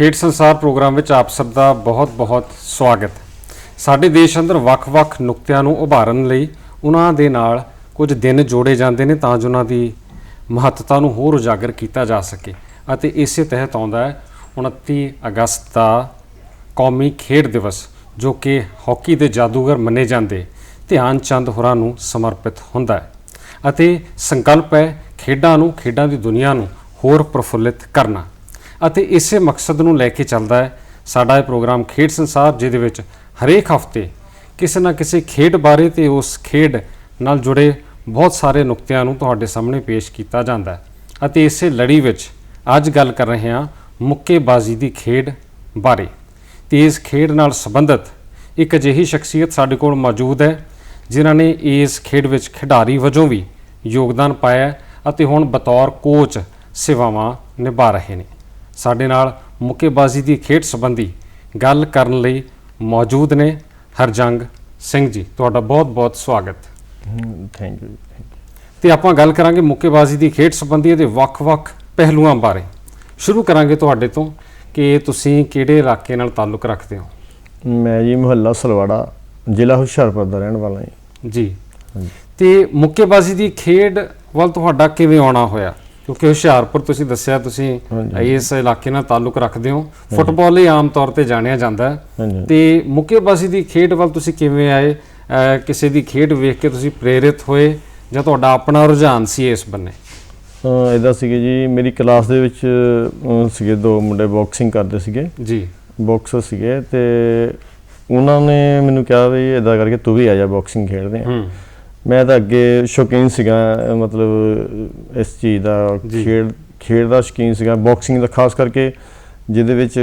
ਖੇਡ ਸੰਸਾਰ ਪ੍ਰੋਗਰਾਮ ਵਿੱਚ ਆਪ ਸਭ ਦਾ ਬਹੁਤ-ਬਹੁਤ ਸਵਾਗਤ। ਸਾਡੇ ਦੇਸ਼ ਅੰਦਰ ਵੱਖ-ਵੱਖ ਨੁਕਤਿਆਂ ਨੂੰ ਉਭਾਰਨ ਲਈ ਉਹਨਾਂ ਦੇ ਨਾਲ ਕੁਝ ਦਿਨ ਜੋੜੇ ਜਾਂਦੇ ਨੇ ਤਾਂ ਜੋ ਉਹਨਾਂ ਦੀ ਮਹੱਤਤਾ ਨੂੰ ਹੋਰ ਉਜਾਗਰ ਕੀਤਾ ਜਾ ਸਕੇ ਅਤੇ ਇਸੇ ਤਹਿਤ ਆਉਂਦਾ ਹੈ 29 ਅਗਸਤ ਦਾ ਕੌਮੀ ਖੇਡ ਦਿਵਸ, ਜੋ ਕਿ ਹਾਕੀ ਦੇ ਜਾਦੂਗਰ ਮੰਨੇ ਜਾਂਦੇ ਧਿਆਨ ਚੰਦ ਹੋਰਾਂ ਨੂੰ ਸਮਰਪਿਤ ਹੁੰਦਾ ਹੈ ਅਤੇ ਸੰਕਲਪ ਹੈ ਖੇਡਾਂ ਨੂੰ, ਖੇਡਾਂ ਦੀ ਦੁਨੀਆ ਨੂੰ ਹੋਰ ਪ੍ਰਫੁੱਲਿਤ ਕਰਨਾ। ਅਤੇ ਇਸੇ ਮਕਸਦ ਨੂੰ ਲੈ ਕੇ ਚੱਲਦਾ ਹੈ ਸਾਡਾ ਇਹ ਪ੍ਰੋਗਰਾਮ ਖੇਡ ਸੰਸਾਰ, ਜਿਹਦੇ ਵਿੱਚ ਹਰੇਕ ਹਫ਼ਤੇ ਕਿਸੇ ਨਾ ਕਿਸੇ ਖੇਡ ਬਾਰੇ ਤੇ ਉਸ ਖੇਡ ਨਾਲ ਜੁੜੇ ਬਹੁਤ ਸਾਰੇ ਨੁਕਤਿਆਂ ਨੂੰ ਤੁਹਾਡੇ ਸਾਹਮਣੇ ਪੇਸ਼ ਕੀਤਾ ਜਾਂਦਾ ਹੈ। ਅਤੇ ਇਸੇ ਲੜੀ ਵਿੱਚ ਅੱਜ ਗੱਲ ਕਰ ਰਹੇ ਹਾਂ ਮੁੱਕੇਬਾਜ਼ੀ ਦੀ ਖੇਡ ਬਾਰੇ। ਤੇ ਇਸ ਖੇਡ ਨਾਲ ਸੰਬੰਧਿਤ ਇੱਕ ਅਜਿਹੀ ਸ਼ਖਸੀਅਤ ਸਾਡੇ ਕੋਲ ਮੌਜੂਦ ਹੈ, ਜਿਨ੍ਹਾਂ ਨੇ ਇਸ ਖੇਡ ਵਿੱਚ ਖਿਡਾਰੀ ਵਜੋਂ ਵੀ ਯੋਗਦਾਨ ਪਾਇਆ ਅਤੇ ਹੁਣ ਬਤੌਰ ਕੋਚ ਸੇਵਾਵਾਂ ਨਿਭਾ ਰਹੇ ਨੇ। ਸਾਡੇ ਨਾਲ ਮੁੱਕੇਬਾਜ਼ੀ ਦੀ ਖੇਡ ਸੰਬੰਧੀ ਗੱਲ ਕਰਨ ਲਈ ਮੌਜੂਦ ਨੇ ਹਰਜੰਗ ਸਿੰਘ ਜੀ। ਤੁਹਾਡਾ ਬਹੁਤ-ਬਹੁਤ ਸਵਾਗਤ। ਥੈਂਕ ਯੂ ਤੇ ਆਪਾਂ ਗੱਲ ਕਰਾਂਗੇ ਮੁੱਕੇਬਾਜ਼ੀ ਦੀ ਖੇਡ ਸੰਬੰਧੀ ਇਹਦੇ ਵੱਖ-ਵੱਖ ਪਹਿਲੂਆਂ ਬਾਰੇ। ਸ਼ੁਰੂ ਕਰਾਂਗੇ ਤੁਹਾਡੇ ਤੋਂ ਕਿ ਤੁਸੀਂ ਕਿਹੜੇ ਇਲਾਕੇ ਨਾਲ ਤਾਲੁਕ ਰੱਖਦੇ ਹੋ? ਮੈਂ ਜੀ ਮੁਹੱਲਾ ਸਲਵਾੜਾ ਜ਼ਿਲ੍ਹਾ ਹੁਸ਼ਿਆਰਪੁਰ ਦਾ ਰਹਿਣ ਵਾਲਾ ਹਾਂ। ਜੀ। ਤੇ ਮੁੱਕੇਬਾਜ਼ੀ ਦੀ ਖੇਡ ਵੱਲ ਤੁਹਾਡਾ ਕਿਵੇਂ ਆਉਣਾ ਹੋਇਆ? ਕਿਉਂਕਿ ਹੁਸ਼ਿਆਰਪੁਰ ਤੁਸੀਂ ਦੱਸਿਆ ਤੁਸੀਂ। ਇਸ ਇਲਾਕੇ ਨਾਲ ਤਾਲੁਕ ਰੱਖਦੇ ਹੋ। ਫੁੱਟਬਾਲ ਹੀ ਆਮ ਤੌਰ ਤੇ ਜਾਣਿਆ ਜਾਂਦਾ ਹੈ। ਤੇ ਮੁੱਕੇਬਾਜ਼ੀ ਦੀ ਖੇਡ ਵੱਲ ਤੁਸੀਂ ਕਿਵੇਂ ਆਏ? ਕਿਸੇ ਦੀ ਖੇਡ ਵੇਖ ਕੇ ਤੁਸੀਂ ਪ੍ਰੇਰਿਤ ਹੋਏ ਜਾਂ ਤੁਹਾਡਾ ਆਪਣਾ ਰੁਝਾਨ ਸੀ ਇਸ ਬੰਨੇ? ਇਦਾਂ ਸੀਗੇ ਜੀ ਮੇਰੀ ਕਲਾਸ ਦੇ ਵਿੱਚ ਸੀਗੇ ਦੋ ਮੁੰਡੇ ਬਾਕਸਿੰਗ ਕਰਦੇ ਸੀਗੇ। ਜੀ। ਬਾਕਸਰ ਸੀਗੇ ਤੇ ਉਹਨਾਂ ਨੇ ਮੈਨੂੰ ਕਿਹਾ ਵੀ ਇਦਾਂ ਕਰਕੇ ਤੂੰ ਵੀ ਆ ਜਾ ਬਾਕਸਿੰਗ ਖੇਡਦੇ ਆ। ਹੂੰ। ਮੈਂ ਤਾਂ ਅੱਗੇ ਸ਼ੌਕੀਨ ਸੀਗਾ ਮਤਲਬ ਇਸ ਚੀਜ਼ ਦਾ। ਖੇਡ ਖੇਡ ਦਾ ਸ਼ੌਕੀਨ ਸੀਗਾ ਬਾਕਸਿੰਗ ਦਾ ਖਾਸ ਕਰਕੇ ਜਿਹਦੇ ਵਿੱਚ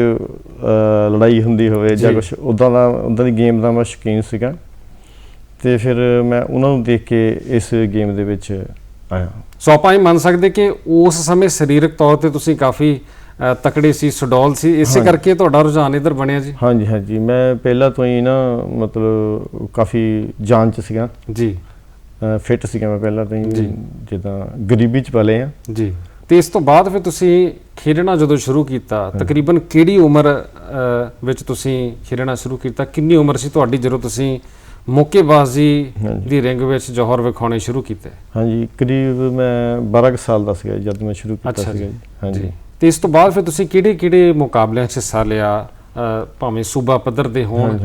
ਲੜਾਈ ਹੁੰਦੀ ਹੋਵੇ ਜਾਂ। ਕੁਝ ਉਦਾਂ ਦਾ ਉਦਾਂ ਦੀ ਗੇਮ ਦਾ ਮੈਂ ਸ਼ੌਕੀਨ ਸੀਗਾ ਤੇ ਫਿਰ ਮੈਂ ਉਹਨਾਂ ਨੂੰ ਦੇਖ ਕੇ ਇਸ ਗੇਮ ਦੇ ਵਿੱਚ ਆਇਆ ਸੋ ਆਪਾਂ ਇਹ ਮੰਨ ਸਕਦੇ ਕਿ ਉਸ ਸਮੇਂ ਸਰੀਰਕ ਤੌਰ ਤੇ ਤੁਸੀਂ ਕਾਫੀ ਤਕੜੇ ਸੀ ਸੁਡੌਲ ਸੀ ਇਸੇ। ਕਰਕੇ ਤੁਹਾਡਾ ਰੁਝਾਨ ਇਧਰ ਬਣਿਆ ਜੀ ਹਾਂਜੀ ਹਾਂਜੀ ਮੈਂ ਪਹਿਲਾਂ ਤੋਂ ਹੀ ਨਾ ਮਤਲਬ ਕਾਫੀ ਜਾਨ ਚ ਸੀਗਾ ਜੀ ਫਿੱਟ ਸੀਗਾ ਮੈਂ ਪਹਿਲਾਂ ਤੋਂ। ਹੀ ਜਿੱਦਾਂ ਗਰੀਬੀ ਚ ਪਲੇ ਆ। ਜੀ। ਤੇ ਇਸ ਤੋਂ ਬਾਅਦ ਫਿਰ ਤੁਸੀਂ ਖੇਡਣਾ ਜਦੋਂ ਸ਼ੁਰੂ ਕੀਤਾ ਤਕਰੀਬਨ ਕਿਹੜੀ ਉਮਰ ਵਿੱਚ ਤੁਸੀਂ ਖੇਡਣਾ ਸ਼ੁਰੂ ਕੀਤਾ? ਕਿੰਨੀ ਉਮਰ ਸੀ ਤੁਹਾਡੀ ਜਦੋਂ ਤੁਸੀਂ ਮੁੱਕੇਬਾਜ਼ੀ। ਦੀ ਰਿੰਗ ਵਿੱਚ ਜੋਹਰ ਵਿਖਾਉਣੇ ਸ਼ੁਰੂ ਕੀਤੇ? ਹਾਂਜੀ ਕਰੀਬ ਮੈਂ 12 ਕੁ ਸਾਲ ਦਾ ਸੀਗਾ ਜਦ ਮੈਂ ਸ਼ੁਰੂ ਕੀਤਾ ਸੀਗਾ ਹਾਂਜੀ। ਤੇ ਇਸ ਤੋਂ ਬਾਅਦ ਫਿਰ ਤੁਸੀਂ ਕਿਹੜੇ ਕਿਹੜੇ ਮੁਕਾਬਲਿਆਂ 'ਚ ਹਿੱਸਾ ਲਿਆ? ਭਾਵੇਂ ਸੂਬਾ ਪੱਧਰ ਦੇ ਹੋਣ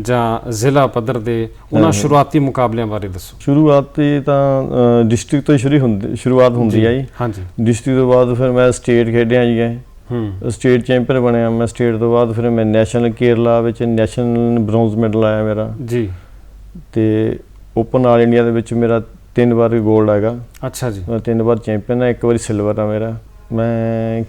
ਜਾਂ ਜ਼ਿਲ੍ਹਾ ਪੱਧਰ ਦੇ ਉਹਨਾਂ। ਸ਼ੁਰੂਆਤੀ ਮੁਕਾਬਲਿਆਂ ਬਾਰੇ ਦੱਸੋ। ਸ਼ੁਰੂਆਤ ਤੇ ਤਾਂ ਡਿਸਟ੍ਰਿਕਟ ਤੋਂ ਹੀ ਸ਼ੁਰੂ ਹੁੰਦੀ ਸ਼ੁਰੂਆਤ ਹੁੰਦੀ ਆ ਜੀ। ਹਾਂਜੀ। ਡਿਸਟ੍ਰਿਕਟ ਤੋਂ ਬਾਅਦ ਫਿਰ ਮੈਂ ਸਟੇਟ ਖੇਡਿਆ ਜੀ ਹੂੰ। ਸਟੇਟ ਚੈਂਪੀਅਨ ਬਣਿਆ ਮੈਂ ਸਟੇਟ ਤੋਂ ਬਾਅਦ ਫਿਰ ਮੈਂ ਨੈਸ਼ਨਲ ਕੇਰਲਾ ਵਿੱਚ ਨੈਸ਼ਨਲ ਬ੍ਰੌਂਜ਼ ਮੈਡਲ ਆਇਆ ਮੇਰਾ। ਜੀ। ਤੇ ਓਪਨ ਆਲ ਇੰਡੀਆ ਦੇ ਵਿੱਚ ਮੇਰਾ ਤਿੰਨ ਵਾਰ ਗੋਲਡ ਆਏਗਾ ਅੱਛਾ ਜੀ। ਮੈਂ ਤਿੰਨ ਵਾਰ ਚੈਂਪੀਅਨ ਆ ਇੱਕ ਵਾਰੀ ਸਿਲਵਰ ਆ ਮੇਰਾ। ਮੈਂ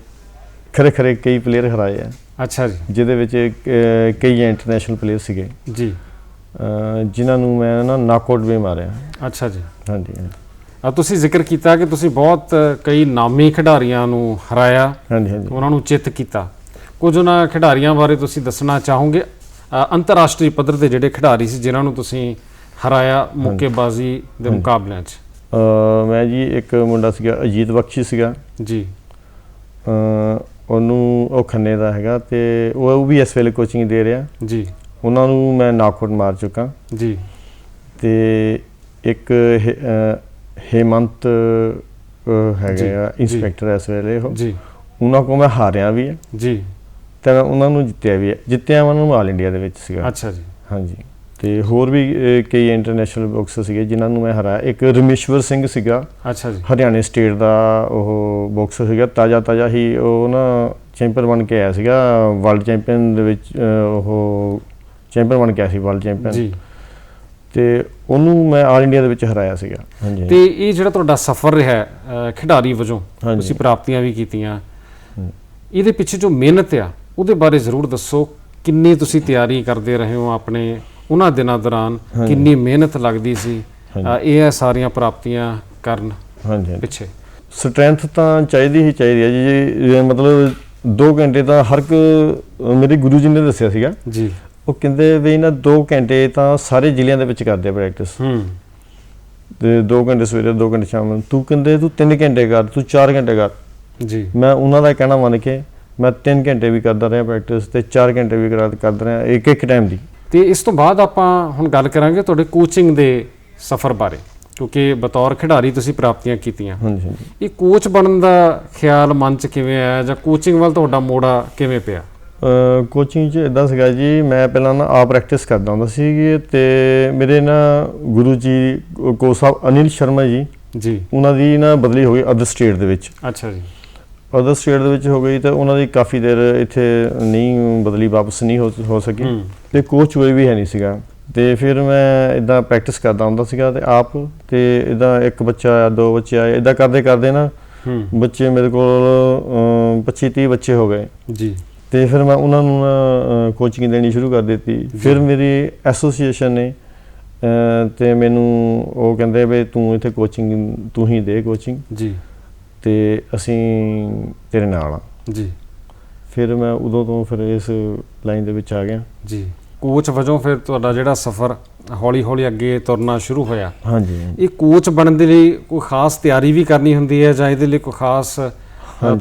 ਖਰੇ ਖਰੇ ਕਈ ਪਲੇਅਰ ਹਰਾਏ ਆ। ਅੱਛਾ ਜੀ। ਜਿਹਦੇ ਵਿੱਚ ਅਹ, ਕਈ ਇੰਟਰਨੈਸ਼ਨਲ ਪਲੇਅਰ ਸੀਗੇ। ਜੀ। ਅਹ, ਜਿਨ੍ਹਾਂ ਨੂੰ ਮੈਂ ਨਾ ਨਾਕਆਊਟ ਵੀ ਮਾਰਿਆ। ਅੱਛਾ ਜੀ। ਹਾਂਜੀ ਹਾਂਜੀ। ਆ ਤੁਸੀਂ ਜ਼ਿਕਰ ਕੀਤਾ ਕਿ ਤੁਸੀਂ ਬਹੁਤ ਅ, ਕਈ ਨਾਮੀ ਖਿਡਾਰੀਆਂ ਨੂੰ ਹਰਾਇਆ। ਹਾਂਜੀ ਹਾਂਜੀ। ਉਹਨਾਂ ਨੂੰ ਚਿੱਤ ਕੀਤਾ। ਕੁਝ ਉਹਨਾਂ ਖਿਡਾਰੀਆਂ ਬਾਰੇ ਤੁਸੀਂ ਦੱਸਣਾ ਚਾਹੋਗੇ? ਅ, ਅੰਤਰਰਾਸ਼ਟਰੀ ਪੱਧਰ ਦੇ ਜਿਹੜੇ ਖਿਡਾਰੀ ਸੀ ਜਿਨ੍ਹਾਂ ਨੂੰ ਤੁਸੀਂ ਹਰਾਇਆ ਮੁੱਕੇਬਾਜ਼ੀ ਦੇ। ਮੁਕਾਬਲਿਆਂ 'ਚ? ਅਹ, ਮੈਂ ਜੀ ਇੱਕ ਮੁੰਡਾ ਸੀਗਾ ਅਜੀਤ ਬਖਸ਼ੀ ਸੀਗਾ। ਜੀ। ਅਹ, ਉਹਨੂੰ ਉਹ ਖੰਨੇ ਦਾ ਹੈਗਾ ਤੇ ਉਹ ਉਹ ਵੀ ਇਸ ਵੇਲੇ ਕੋਚਿੰਗ ਦੇ ਰਿਹਾ। ਜੀ। ਉਹਨਾਂ ਨੂੰ ਮੈਂ ਨਾਕਆਊਟ ਮਾਰ ਚੁੱਕਾ। ਜੀ। ਤੇ ਇੱਕ ਹੇਮੰਤ ਹੈਗੇ ਆ ਜੀ। ਇੰਸਪੈਕਟਰ ਇਸ ਵੇਲੇ ਉਹ। ਜੀ। ਉਹਨਾਂ ਕੋਲ ਮੈਂ ਹਾਰਿਆ ਵੀ ਹੈ ਜੀ। ਤੇ ਮੈਂ ਉਹਨਾਂ ਨੂੰ ਜਿੱਤਿਆ ਵੀ ਹੈ ਜਿੱਤਿਆ ਉਹਨਾਂ ਨੂੰ ਆਲ ਇੰਡੀਆ ਦੇ ਵਿੱਚ ਸੀਗਾ। ਅੱਛਾ ਜੀ। ਹਾਂਜੀ। ਤੇ ਹੋਰ ਵੀ ਕਈ ਇੰਟਰਨੈਸ਼ਨਲ ਬਾਕਸਰ ਸੀਗੇ ਜਿਨ੍ਹਾਂ ਨੂੰ ਮੈਂ ਹਰਾਇਆ। ਇੱਕ ਰਮੇਸ਼ਵਰ ਸਿੰਘ ਸੀਗਾ। ਅੱਛਾ ਜੀ। ਹਰਿਆਣੇ ਸਟੇਟ ਦਾ ਉਹ ਬਾਕਸਰ ਸੀਗਾ। ਤਾਜ਼ਾ ਤਾਜ਼ਾ ਹੀ ਉਹ ਨਾ ਚੈਂਪੀਅਨ ਬਣ ਕੇ ਆਇਆ ਸੀਗਾ। ਵਰਲਡ ਚੈਂਪੀਅਨ ਦੇ ਵਿੱਚ ਉਹ ਚੈਂਪੀਅਨ ਬਣ ਕੇ ਆਇਆ ਸੀ ਵਰਲਡ ਚੈਂਪੀਅਨ ਜੀ। ਤੇ ਉਹਨੂੰ ਮੈਂ ਆਲ ਇੰਡੀਆ ਦੇ ਵਿੱਚ ਹਰਾਇਆ ਸੀਗਾ। ਹਾਂਜੀ ਤੇ ਇਹ ਜਿਹੜਾ ਤੁਹਾਡਾ ਸਫ਼ਰ ਰਿਹਾ ਖਿਡਾਰੀ ਵਜੋਂ। ਤੁਸੀਂ ਪ੍ਰਾਪਤੀਆਂ ਵੀ ਕੀਤੀਆਂ। ਇਹਦੇ ਪਿੱਛੇ ਜੋ ਮਿਹਨਤ ਆ ਉਹਦੇ ਬਾਰੇ ਜ਼ਰੂਰ ਦੱਸੋ। ਕਿੰਨੀ ਤੁਸੀਂ ਤਿਆਰੀ ਕਰਦੇ ਰਹੇ ਹੋ ਆਪਣੇ ਉਹਨਾਂ ਦਿਨਾਂ ਦੌਰਾਨ। ਕਿੰਨੀ ਮਿਹਨਤ ਲੱਗਦੀ ਸੀ ਇਹ ਹੈ ਸਾਰੀਆਂ ਪ੍ਰਾਪਤੀਆਂ ਕਰਨ ਹਾਂਜੀ ਪਿੱਛੇ। ਸਟਰੈਂਥ ਤਾਂ ਚਾਹੀਦੀ ਹੀ ਚਾਹੀਦੀ ਹੈ ਜੀ ਮਤਲਬ 2 ਘੰਟੇ ਤਾਂ ਹਰ ਇੱਕ ਮੇਰੇ ਗੁਰੂ ਜੀ ਨੇ ਦੱਸਿਆ ਸੀਗਾ। ਜੀ। ਉਹ ਕਹਿੰਦੇ ਵੀ ਨਾ 2 ਘੰਟੇ ਤਾਂ ਸਾਰੇ ਜ਼ਿਲ੍ਹਿਆਂ ਦੇ ਵਿੱਚ ਕਰਦੇ ਆ ਪ੍ਰੈਕਟਿਸ ਹੂੰ। ਤੇ 2 ਘੰਟੇ ਸਵੇਰੇ 2 ਘੰਟੇ ਸ਼ਾਮ। ਨੂੰ ਤੂੰ ਕਹਿੰਦੇ ਤੂੰ 3 ਘੰਟੇ ਕਰ ਤੂੰ 4 ਘੰਟੇ ਕਰ। ਜੀ। ਮੈਂ ਉਹਨਾਂ ਦਾ ਕਹਿਣਾ ਮੰਨ ਕੇ ਮੈਂ 3 ਘੰਟੇ ਵੀ ਕਰਦਾ ਰਿਹਾ ਪ੍ਰੈਕਟਿਸ ਤੇ 4 ਘੰਟੇ ਵੀ ਕਰਾ ਕਰਦਾ ਰਿਹਾ ਇੱਕ ਇੱਕ ਟਾਈਮ ਦੀ। ਤੇ ਇਸ ਤੋਂ ਬਾਅਦ ਆਪਾਂ ਹੁਣ ਗੱਲ ਕਰਾਂਗੇ ਤੁਹਾਡੇ ਕੋਚਿੰਗ ਦੇ ਸਫ਼ਰ ਬਾਰੇ ਕਿਉਂਕਿ ਬਤੌਰ ਖਿਡਾਰੀ ਤੁਸੀਂ ਪ੍ਰਾਪਤੀਆਂ ਕੀਤੀਆਂ। ਹਾਂਜੀ ਹਾਂਜੀ। ਇਹ ਕੋਚ ਬਣਨ ਦਾ ਖਿਆਲ ਮਨ 'ਚ ਕਿਵੇਂ ਆਇਆ ਜਾਂ ਕੋਚਿੰਗ ਵੱਲ ਤੁਹਾਡਾ ਮੋੜਾ ਕਿਵੇਂ ਪਿਆ? ਕੋਚਿੰਗ 'ਚ ਇਦਾਂ ਸੀਗਾ ਜੀ ਮੈਂ ਪਹਿਲਾਂ ਨਾ ਆਪ ਪ੍ਰੈਕਟਿਸ ਕਰਦਾ ਹੁੰਦਾ ਸੀ ਤੇ ਮੇਰੇ ਨਾ ਗੁਰੂ ਜੀ ਕੋਚ ਸਾਹਿਬ ਅਨਿਲ ਸ਼ਰਮਾ ਜੀ ਜੀ। ਉਹਨਾਂ ਦੀ ਨਾ ਬਦਲੀ ਹੋ ਗਈ ਅਦਰ ਸਟੇਟ ਦੇ ਵਿੱਚ। ਅੱਛਾ ਜੀ। ਅਦਰ ਸਟੇਟ ਦੇ ਵਿੱਚ ਹੋ ਗਈ ਤਾਂ ਉਹਨਾਂ ਦੀ ਕਾਫੀ ਦੇਰ ਇੱਥੇ ਨਹੀਂ ਬਦਲੀ ਵਾਪਸ ਨਹੀਂ ਹੋ ਹੋ ਸਕੀ। ਹੂੰ। ਤੇ ਕੋਚ ਕੋਈ ਵੀ ਹੈ ਨਹੀਂ ਸੀਗਾ। ਤੇ ਫਿਰ ਮੈਂ ਇਦਾਂ ਪ੍ਰੈਕਟਿਸ ਕਰਦਾ ਹੁੰਦਾ ਸੀਗਾ ਤੇ ਆਪ ਤੇ ਇਦਾਂ ਇੱਕ ਬੱਚਾ ਆਇਆ ਦੋ ਬੱਚੇ ਆਏ ਇਦਾਂ ਕਰਦੇ ਕਰਦੇ ਨਾ ਹੂੰ। ਬੱਚੇ ਮੇਰੇ ਕੋਲ 25 30 ਬੱਚੇ ਹੋ ਗਏ। ਜੀ। ਤੇ ਫਿਰ ਮੈਂ ਉਹਨਾਂ ਨੂੰ ਕੋਚਿੰਗ ਦੇਣੀ ਸ਼ੁਰੂ ਕਰ ਦਿੱਤੀ। ਫਿਰ ਮੇਰੀ ਐਸੋਸੀਏਸ਼ਨ ਨੇ ਤੇ ਮੈਨੂੰ ਉਹ ਕਹਿੰਦੇ ਵੀ ਤੂੰ ਇੱਥੇ ਕੋਚਿੰਗ ਤੂੰ ਹੀ ਦੇ ਕੋਚਿੰਗ ਜੀ। ਤੇ ਅਸੀਂ ਤੇਰੇ ਨਾਲ ਆ। ਜੀ। ਫਿਰ ਮੈਂ ਉਦੋਂ ਤੋਂ ਫਿਰ ਇਸ ਲਾਈਨ ਦੇ ਵਿੱਚ ਆ ਗਿਆ। ਜੀ। ਕੋਚ ਵਜੋਂ ਫਿਰ ਤੁਹਾਡਾ ਜਿਹੜਾ ਸਫ਼ਰ ਹੌਲੀ ਹੌਲੀ ਅੱਗੇ ਤੁਰਨਾ ਸ਼ੁਰੂ ਹੋਇਆ। ਹਾਂਜੀ। ਇਹ ਕੋਚ ਬਣਨ ਦੇ ਲਈ ਕੋਈ ਖਾਸ ਤਿਆਰੀ ਵੀ ਕਰਨੀ ਹੁੰਦੀ ਹੈ ਜਾਂ ਇਹਦੇ ਲਈ ਕੋਈ ਖਾਸ